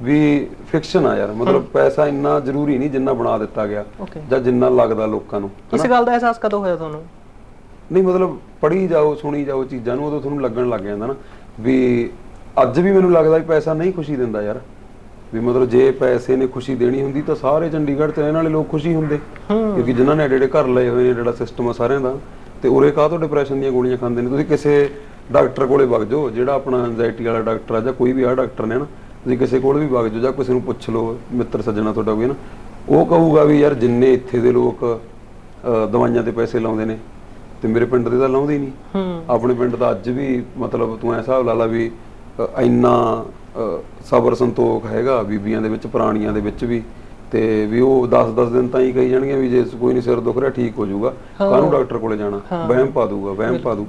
ਵੀ ਫਿਕਸ਼ਨ ਆ ਯਾਰ। ਮਤਲਬ ਪੈਸਾ ਇੰਨਾ ਜ਼ਰੂਰੀ ਨਹੀਂ ਜਿੰਨਾ ਬਣਾ ਦਿੱਤਾ ਗਿਆ ਜਾਂ ਜਿੰਨਾ ਲੱਗਦਾ ਲੋਕਾਂ ਨੂੰ ਇਸ ਗੱਲ ਦਾ ਅਹਿਸਾਸ ਕਦੋਂ ਹੋਇਆ ਤੁਹਾਨੂੰ? ਨਹੀਂ ਮਤਲਬ ਪੜ੍ਹੀ ਜਾਓ ਸੁਣੀ ਜਾਓ ਚੀਜ਼ਾਂ ਨੂੰ ਉਦੋਂ ਤੁਹਾਨੂੰ ਲੱਗਣ ਲੱਗ ਜਾਂਦਾ ਨਾ। ਵੀ ਅੱਜ ਵੀ ਮੈਨੂੰ ਲੱਗਦਾ ਵੀ ਪੈਸਾ ਨਹੀਂ ਖੁਸ਼ੀ ਦਿੰਦਾ ਯਾਰ। ਵੀ ਮਤਲਬ ਜੇ ਪੈਸੇ ਨੇ ਖੁਸ਼ੀ ਦੇਣੀ ਹੁੰਦੀ ਤਾਂ ਸਾਰੇ ਚੰਡੀਗੜ੍ਹ ਤੇ ਰਹਿਣ ਵਾਲੇ ਲੋਕ ਖੁਸ਼ੀ ਹੁੰਦੇ। ਕਿਉਂਕਿ ਜਿਨ੍ਹਾਂ ਨੇ ਐਡੇ ਘਰ ਲਏ ਹੋਏ ਨੇ ਜਿਹੜਾ ਸਿਸਟਮ ਆ ਸਾਰਿਆਂ ਦਾ ਤੇ ਉਰੇ ਕਾਹ ਤੋਂ ਡਿਪਰੈਸ਼ਨ ਦੀਆਂ ਗੋਲੀਆਂ ਖਾਂਦੇ ਨੇ? ਤੁਸੀਂ ਕਿਸੇ ਡਾਕਟਰ ਕੋਲੇ ਵਗ ਜਾਓ ਜਿਹੜਾ ਆਪਣਾ ਐਂਜ਼ਾਈਟੀ ਵਾਲਾ ਡਾਕਟਰ ਆ ਜਾਂ ਕੋਈ ਵੀ ਆ ਡਾਕਟਰ ਨੇ ਨਾ ਤੁਸੀਂ ਕਿਸੇ ਕੋਲ ਵੀ ਵਗ ਜਾਓ ਜਾਂ ਕਿਸੇ ਨੂੰ ਪੁੱਛ ਲਓ ਮਿੱਤਰ ਸੱਜਣਾ ਤੁਹਾਡਾ ਕੋਈ ਨਾ ਉਹ ਕਹੂਗਾ ਵੀ ਯਾਰ ਜਿੰਨੇ ਇੱਥੇ ਦੇ ਲੋਕ ਦਵਾਈਆਂ ਤੇ ਪੈਸੇ ਲਾਉਂਦੇ ਨੇ ਤੇ ਮੇਰੇ ਪਿੰਡ ਦੇ ਤਾਂ ਲਾਉਂਦੇ ਹੀ ਨਹੀਂ। ਆਪਣੇ ਪਿੰਡ ਦਾ ਅੱਜ ਵੀ ਮਤਲਬ ਤੂੰ ਐ ਹਿਸਾਬ ਲਾ ਲਾ ਵੀ ਇੰਨਾ ਸਬਰ ਸੰਤੋਖ ਹੈਗਾ ਬੀਬੀਆਂ ਦੇ ਵਿੱਚ ਪੁਰਾਣੀਆਂ ਦੇ ਵਿੱਚ ਵੀ। ਤੇ ਵੀ ਉਹ 10-10 ਦਿਨ ਤਾਂ ਹੀ ਕਹੀ ਜਾਣਗੀਆਂ ਵੀ ਜੇ ਕੋਈ ਨਹੀਂ ਸਿਰ ਦੁਖ ਰਿਹਾ ਠੀਕ ਹੋ ਜਾਊਗਾ। ਕਾਹਨੂੰ ਡਾਕਟਰ ਕੋਲੇ ਜਾਣਾ? ਵਹਿਮ ਪਾ ਦੂਗਾ ਵਹਿਮ ਪਾ ਦੂ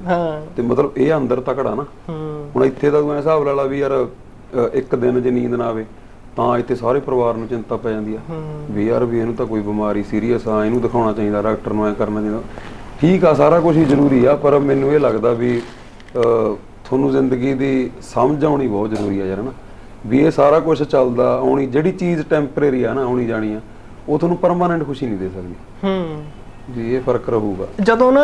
ਤੇ ਮਤਲਬ ਇਹ ਅੰਦਰ ਤਕੜਾ ਨਾ। ਹੁਣ ਇੱਥੇ ਤਾਂ ਤੂੰ ਐ ਹਿਸਾਬ ਲਾ ਲਾ ਵੀ ਯਾਰ ਇੱਕ ਦਿਨ ਜੇ ਨੀਂਦ ਨਾ ਆਵੇ ਤਾਂ ਇੱਥੇ ਸਾਰੇ ਪਰਿਵਾਰ ਨੂੰ ਚਿੰਤਾ ਪੈ ਜਾਂਦੀ ਆ। ਵੀ ਯਾਰ ਵੀ ਇਹਨੂੰ ਤਾਂ ਕੋਈ ਬਿਮਾਰੀ ਸੀਰੀਅਸ ਆ ਇਹਨੂੰ ਦਿਖਾਉਣਾ ਚਾਹੀਦਾ ਡਾਕਟਰ ਨੂੰ ਐ ਕਰਨਾ ਚਾਹੀਦਾ। ਠੀਕ ਆ ਸਾਰਾ ਕੁਝ ਹੀ ਜ਼ਰੂਰੀ ਆ ਪਰ ਮੈਨੂੰ ਇਹ ਲੱਗਦਾ ਵੀ ਤੁਹਾਨੂੰ ਜ਼ਿੰਦਗੀ ਦੀ ਸਮਝ ਆਉਣੀ ਬਹੁਤ ਜ਼ਰੂਰੀ ਆ ਯਾਰ ਨਾ। ਵੀ ਇਹ ਸਾਰਾ ਕੁਝ ਚੱਲਦਾ ਆਉਣੀ ਜਿਹੜੀ ਚੀਜ਼ ਟੈਂਪਰੇਰੀ ਆ ਨਾ ਆਉਣੀ ਜਾਣੀ ਆ ਉਹ ਤੁਹਾਨੂੰ ਪਰਮਾਨੈਂਟ ਖੁਸ਼ੀ ਨਹੀਂ ਦੇ ਸਕਦੀ। ਹੂੰ। ਜੀ ਇਹ ਫ਼ਰਕ ਰਹੂਗਾ। ਜਦੋਂ ਨਾ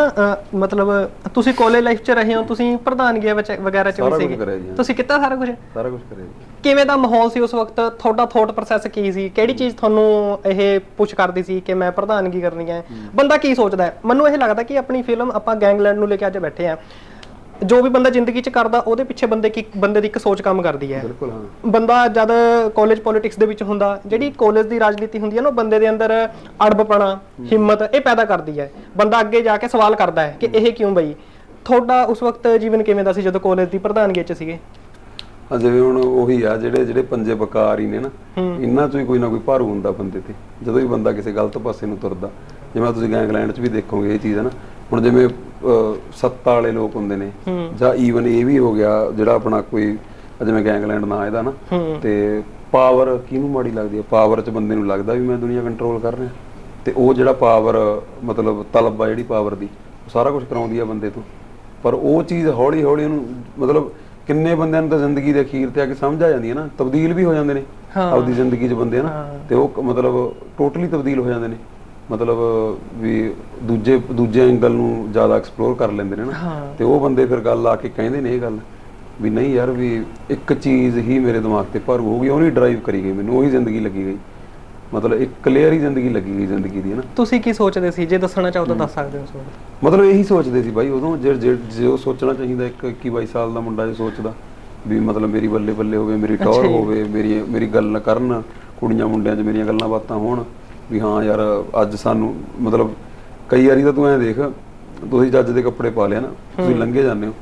ਮਤਲਬ ਤੁਸੀਂ ਕਾਲਜ ਲਾਈਫ 'ਚ ਰਹੇ ਹੋ ਤੁਸੀਂ ਪ੍ਰਧਾਨਗੀ ਵਿੱਚ ਵਗੈਰਾ 'ਚ ਵੀ ਸੀਗੇ। ਤੁਸੀਂ ਕੀਤਾ ਸਾਰਾ ਕੁਝ ਸਾਰਾ ਕੁਝ ਕਰਿਆ ਜੀ। ਕਿਵੇਂ ਦਾ ਮਾਹੌਲ ਸੀ ਉਸ ਵਕਤ? ਤੁਹਾਡਾ ਥੋਟ ਪ੍ਰੋਸੈਸ ਕੀ ਸੀ? ਕਿਹੜੀ ਚੀਜ਼ ਤੁਹਾਨੂੰ ਇਹ ਪੁਸ਼ ਕਰਦੀ ਸੀ ਕਿ ਮੈਂ ਪ੍ਰਧਾਨਗੀ ਕਰਨੀ ਹੈ? ਬੰਦਾ ਕੀ ਸੋਚਦਾ ਹੈ? ਮੈਨੂੰ ਇਹ ਲੱਗਦਾ ਕਿ ਆਪਣੀ ਫਿਲਮ ਆਪਾਂ ਗੈਂਗਲੈਂਡ ਨੂੰ ਲੈ ਕੇ ਅੱਜ ਬੈਠੇ ਆ ਜੋ ਵੀ ਬੰਦਾ ਜ਼ਿੰਦਗੀ 'ਚ ਕਰਦਾ ਉਹਦੇ ਪਿੱਛੇ ਬੰਦੇ ਕੀ ਬੰਦੇ ਦੀ ਇੱਕ ਸੋਚ ਕੰਮ ਕਰਦੀ ਹੈ। ਬਿਲਕੁਲ ਹਾਂ। ਬੰਦਾ ਜਦ ਕਾਲਜ ਪੋਲਿਟਿਕਸ ਦੇ ਵਿੱਚ ਹੁੰਦਾ ਜਿਹੜੀ ਕਾਲਜ ਦੀ ਰਾਜਨੀਤੀ ਹੁੰਦੀ ਹੈ ਨਾ ਉਹ ਬੰਦੇ ਦੇ ਅੰਦਰ ਅੜਬਪਣਾ ਹਿੰਮਤ ਇਹ ਪੈਦਾ ਕਰਦੀ ਹੈ। ਬੰਦਾ ਅੱਗੇ ਜਾ ਕੇ ਸਵਾਲ ਕਰਦਾ ਹੈ ਕਿ ਇਹ ਕਿਉਂ ਬਈ? ਤੁਹਾਡਾ ਉਸ ਵਕਤ ਜੀਵਨ ਕਿਵੇਂ ਦਾ ਸੀ ਜਦੋਂ ਕਾਲਜ ਦੀ ਪ੍ਰਧਾਨਗੀ 'ਚ ਸੀਗੇ? ਆ ਜਿਵੇਂ ਹੁਣ ਉਹੀ ਆ ਜਿਹੜੇ ਜਿਹੜੇ ਪੰਜੇ ਬਕਾਰ ਹੀ ਨੇ ਨਾ ਇਹਨਾਂ ਚੋਂ ਹੀ ਕੋਈ ਨਾ ਕੋਈ ਭਾਰੂ ਹੁੰਦਾ ਬੰਦੇ ਤੇ। ਜਦੋਂ ਵੀ ਬੰਦਾ ਕਿਸੇ ਗਲਤ ਪਾਸੇ ਨੂੰ ਤੁਰਦਾ ਜਿਵੇਂ ਤੁਸੀਂ ਗੈਂਗਲੈਂਡ 'ਚ ਵੀ ਦੇਖੋਗੇ ਇਹ ਚੀਜ਼ ਹੈ ਨਾ ਹੁਣ ਜਿਵੇਂ ਸੱਤਾ ਵਾਲੇ ਲੋਕ ਹੁੰਦੇ ਨੇ ਜਾਂ ਈਵਨ ਇਹ ਵੀ ਹੋ ਗਿਆ ਜਿਹੜਾ ਆਪਣਾ ਕੋਈ ਜਿਵੇਂ ਗੈਂਗਲੈਂਡ ਨਾਂ ਇਹਦਾ ਨਾ ਹੂੰ। ਤੇ ਪਾਵਰ ਕਿਹਨੂੰ ਮਾੜੀ ਲੱਗਦੀ ਹੈ? ਪਾਵਰ 'ਚ ਬੰਦੇ ਨੂੰ ਲੱਗਦਾ ਵੀ ਮੈਂ ਦੁਨੀਆ ਕੰਟਰੋਲ ਕਰ ਰਿਹਾ। ਤੇ ਉਹ ਜਿਹੜਾ ਪਾਵਰ ਮਤਲਬ ਤਲਬ ਆ ਜਿਹੜੀ ਪਾਵਰ ਦੀ ਸਾਰਾ ਕੁਝ ਕਰਾਉਂਦੀ ਆ ਬੰਦੇ ਤੋਂ। ਪਰ ਉਹ ਚੀਜ਼ ਹੌਲੀ ਹੌਲੀ ਉਹਨੂੰ ਮਤਲਬ ਕਿੰਨੇ ਬੰਦਿਆਂ ਨੂੰ ਤਾਂ ਜ਼ਿੰਦਗੀ ਦੇ ਅਖੀਰ ਤੇ ਆ ਕੇ ਸਮਝ ਆ ਜਾਂਦੀ ਹੈ ਨਾ ਤਬਦੀਲ ਵੀ ਹੋ ਜਾਂਦੇ ਨੇ। ਆਪਦੀ ਜ਼ਿੰਦਗੀ 'ਚ ਬੰਦੇ ਨਾ। ਤੇ ਉਹ ਮਤਲਬ ਟੋਟਲੀ ਤਬਦੀਲ ਹੋ ਜਾਂਦੇ ਨੇ ਮਤਲਬ ਵੀ ਦੂਜੇ ਦੂਜੇ ਐਂਗਲ ਨੂੰ ਜ਼ਿਆਦਾ ਐਕਸਪਲੋਰ ਕਰ ਲੈਂਦੇ ਨੇ ਨਾ ਤੇ ਉਹ ਬੰਦੇ ਫਿਰ ਗੱਲ ਆ ਕੇ ਕਹਿੰਦੇ ਨੇ ਇਹ ਗੱਲ ਵੀ ਨਹੀਂ ਯਾਰ ਵੀ ਇੱਕ ਚੀਜ਼ ਹੀ ਮੇਰੇ ਦਿਮਾਗ ਤੇ ਭਰੂ ਹੋ ਗਈ ਉਹਨੀ ਡਰਾਈਵ ਕਰੀ ਗਈ ਮੈਨੂੰ ਉਹੀ ਜ਼ਿੰਦਗੀ ਲੱਗੀ ਗਈ ਮਤਲਬ ਇੱਕ ਕਲੀਅਰ ਹੀ ਜ਼ਿੰਦਗੀ ਲੱਗੀ ਗਈ ਜ਼ਿੰਦਗੀ ਦੀ ਹੈ ਨਾ? ਤੁਸੀਂ ਕੀ ਸੋਚਦੇ ਸੀ? ਜੇ ਦੱਸਣਾ ਚਾਹੋ ਤਾਂ ਦੱਸ ਸਕਦੇ ਹੋ ਸੋ ਮਤਲਬ ਇਹੀ ਸੋਚਦੇ ਸੀ ਬਾਈ ਉਦੋਂ ਜੇ ਜੇ ਜੇ ਉਹ ਸੋਚਣਾ ਚਾਹੀਦਾ ਇੱਕ 21 22 ਸਾਲ ਦਾ ਮੁੰਡਾ ਜੇ ਸੋਚਦਾ ਵੀ ਮਤਲਬ ਮੇਰੀ ਬੱਲੇ ਬੱਲੇ ਹੋਵੇ ਮੇਰੀ ਟੌਰ। ਹੋਵੇ ਮੇਰੀ ਮੇਰੀ ਗੱਲ ਕਰਨ ਕੁੜੀਆਂ ਮੁੰਡਿਆਂ 'ਚ ਮੇਰੀਆਂ ਗੱਲਾਂ ਬਾਤਾਂ ਹੋਣ ਵੀ ਹਾਂ ਯਾਰ ਅੱਜ ਸਾਨੂੰ ਮਤਲਬ ਕਈ ਵਾਰੀ ਤਾਂ ਤੂੰ ਐਂ ਦੇਖ ਤੁਸੀਂ ਜੱਜ ਦੇ ਕੱਪੜੇ ਪਾ ਲਿਆ ਨਾ ਤੁਸੀਂ ਲੰਘੇ ਜਾਂਦੇ ਹੋ।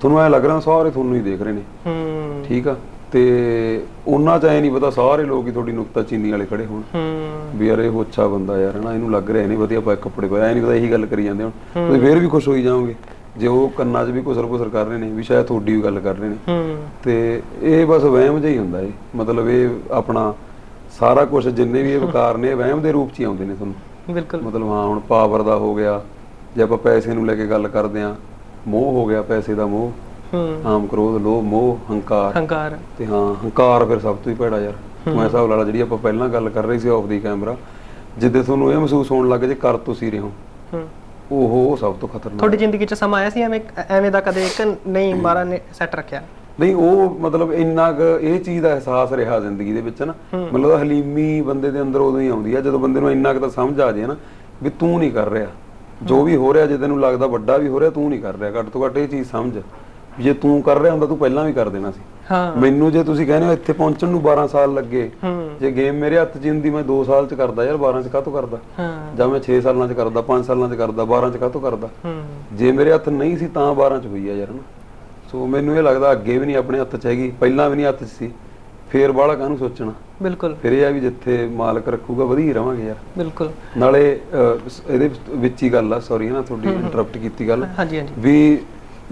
ਤੁਹਾਨੂੰ ਐਂ ਲੱਗ ਰਿਹਾ ਸਾਰੇ ਤੁਹਾਨੂੰ ਹੀ ਦੇਖ ਰਹੇ ਨੇ। ਹੂੰ। ਠੀਕ ਆ? ਤੇ ਉਹਨਾਂ ਚ ਐ ਨਹੀਂ ਪਤਾ ਸਾਰੇ ਲੋਕ ਹੀ ਤੁਹਾਡੀ ਨੁਕਤਾ ਚੀਨੀ ਵਾਲੇ ਖੜੇ ਹੋਣ। ਹੂੰ। ਵੀ ਯਾਰ ਇਹ ਹੋਛਾ ਬੰਦਾ ਯਾਰ ਹਨਾ ਇਹਨੂੰ ਲੱਗ ਰਿਹਾ ਨਹੀਂ ਵਧੀਆ ਪਾ ਕੱਪੜੇ ਪਾਏ ਐ ਨਹੀਂ ਪਤਾ ਇਹੀ ਗੱਲ ਕਰੀ ਜਾਂਦੇ ਹੁਣ। ਤੁਸੀਂ ਫੇਰ ਵੀ ਖੁਸ਼ ਹੋਈ ਜਾਓਗੇ ਜੇ ਉਹ ਕੰਨਾਂ 'ਚ ਵੀ ਕੁਸਰ ਕੁਸਰ ਕਰ ਰਹੇ ਨੇ ਵੀ ਸ਼ਾਇਦ ਤੁਹਾਡੀ ਵੀ ਗੱਲ ਕਰ ਰਹੇ ਨੇ। ਤੇ ਇਹ ਬਸ ਵਹਿਮ ਜਿਹਾ ਹੀ ਹੁੰਦਾ ਇਹ। ਮਤਲਬ ਇਹ ਆਪਣਾ ਸਾਰਾ ਕੁਝ ਜਿੰਨੇ ਵੀ ਇਹ ਵਿਕਾਰ ਨੇ ਇਹ ਵਹਿਮ ਦੇ ਰੂਪ 'ਚ ਹੀ ਆਉਂਦੇ ਨੇ ਤੁਹਾਨੂੰ। ਬਿਲਕੁਲ। ਮਤਲਬ ਹਾਂ ਹੁਣ ਪਾਵਰ ਦਾ ਹੋ ਗਿਆ ਜੇ ਆਪਾਂ ਪੈਸੇ ਨੂੰ ਲੈ ਕੇ ਗੱਲ ਕਰਦੇ ਆ ਮੋਹ ਹੋ ਗਿਆ ਪੈਸੇ ਦਾ ਮੋਹ। ਆਮ ਕ੍ਰੋਧ ਲੋਭ ਮੋਹ ਹੰਕਾਰ। ਹੰਕਾਰ। ਤੇ ਹਾਂ ਹੰਕਾਰ ਫਿਰ ਸਭ ਤੋਂ ਹੀ ਭੈੜਾ ਯਾਰ। ਮੈਂ ਹਿਸਾਬ ਲਾ ਲਾ ਜਿਹੜੀ ਆਪਾਂ ਪਹਿਲਾਂ ਗੱਲ ਕਰ ਰਹੇ ਸੀ ਆਫ ਦੀ ਕੈਮਰਾ ਜਿੱਦੇ ਤੁਹਾਨੂੰ ਇਹ ਮਹਿਸੂਸ ਹੋਣ ਲੱਗੇ ਜੇ ਕਰ ਤੁਸੀਂ ਰਹੇ ਹੋ ਉਹ ਸਭ ਤੋਂ ਖਤਰਨਾਕ। ਤੁਹਾਡੀ ਜ਼ਿੰਦਗੀ 'ਚ ਸਮਾਂ ਆਇਆ ਸੀ ਐਵੇਂ ਐਵੇਂ ਦਾ ਕਦੇ ਇੱਕ ਨਹੀਂ ਮਾਰਾ ਨੇ ਸੈੱਟ ਰੱਖਿਆ? ਨਹੀਂ ਉਹ ਮਤਲਬ ਇੰਨਾ ਕੁ ਇਹ ਚੀਜ਼ ਦਾ ਅਹਿਸਾਸ ਰਿਹਾ ਜ਼ਿੰਦਗੀ ਦੇ ਵਿੱਚ ਨਾ। ਮਤਲਬ ਹਲੀਮੀ ਬੰਦੇ ਦੇ ਅੰਦਰ ਉਦੋਂ ਹੀ ਆਉਂਦੀ ਆ ਜਦੋਂ ਬੰਦੇ ਨੂੰ ਇੰਨਾ ਕੁ ਤਾਂ ਸਮਝ ਆ ਜੇ ਨਾ ਵੀ ਤੂੰ ਨਹੀਂ ਕਰ ਰਿਹਾ। ਜੋ ਵੀ ਹੋ ਰਿਹਾ ਜੇ ਤੈਨੂੰ ਲੱਗਦਾ ਵੱਡਾ ਵੀ ਹੋ ਰਿਹਾ ਤੂੰ ਨਹੀਂ ਕਰ ਰਿਹਾ। ਘੱਟ ਤੋਂ ਘੱਟ ਇਹ ਚੀਜ਼ ਸਮਝ। ਜੇ ਤੂੰ ਕਰ ਰਿਹਾ ਹੁੰਦਾ ਤੂੰ ਪਹਿਲਾਂ ਵੀ ਕਰ ਦੇਣਾ ਸੀ। ਹਾਂ। ਮੈਨੂੰ ਜੇ ਤੁਸੀਂ ਕਹਿੰਦੇ ਹੋ ਇੱਥੇ ਪਹੁੰਚਣ ਨੂੰ 12 ਸਾਲ ਲੱਗੇ ਜੇ ਗੇਮ ਮੇਰੇ ਹੱਥ 'ਚ ਹੁੰਦੀ ਮੈਂ 2 ਸਾਲ 'ਚ ਕਰਦਾ ਯਾਰ 12 'ਚ ਕਾਹਤੋਂ ਕਰਦਾ? ਜਾਂ ਮੈਂ 6 ਸਾਲਾਂ 'ਚ ਕਰਦਾ 5 ਸਾਲਾਂ 'ਚ ਕਰਦਾ 12 'ਚ ਕਾਹਤੋਂ ਕਰਦਾ? ਜੇ ਮੇਰੇ ਹੱਥ ਨਹੀਂ ਸੀ ਤਾਂ 12 'ਚ ਹੋਈ ਆ ਯਾਰ ਨਾ। ਸੋ ਮੈਨੂੰ ਇਹ ਲੱਗਦਾ ਅੱਗੇ ਵੀ ਨਹੀਂ ਆਪਣੇ ਹੱਥ 'ਚ ਹੈਗੀ ਪਹਿਲਾਂ ਵੀ ਨਹੀਂ ਹੱਥ 'ਚ ਸੀ। ਫੇਰ ਬਾਹਲਾ ਕਾਹਨੂੰ ਸੋਚਣਾ? ਬਿਲਕੁਲ। ਫਿਰ ਇਹ ਆ ਵੀ ਜਿੱਥੇ ਮਾਲਕ ਰੱਖੂਗਾ ਵਧੀਆ ਰਵਾਂਗੇ ਯਾਰ। ਬਿਲਕੁਲ। ਨਾਲੇ ਇਹਦੇ ਵਿੱਚ ਹੀ ਗੱਲ ਆ ਸੌਰੀ ਨਾ ਤੁਹਾਡੀ ਇੰਟਰਰਪਟ ਕੀਤੀ ਗੱਲ। ਹਾਂਜੀ ਹਾਂਜੀ। ਵੀ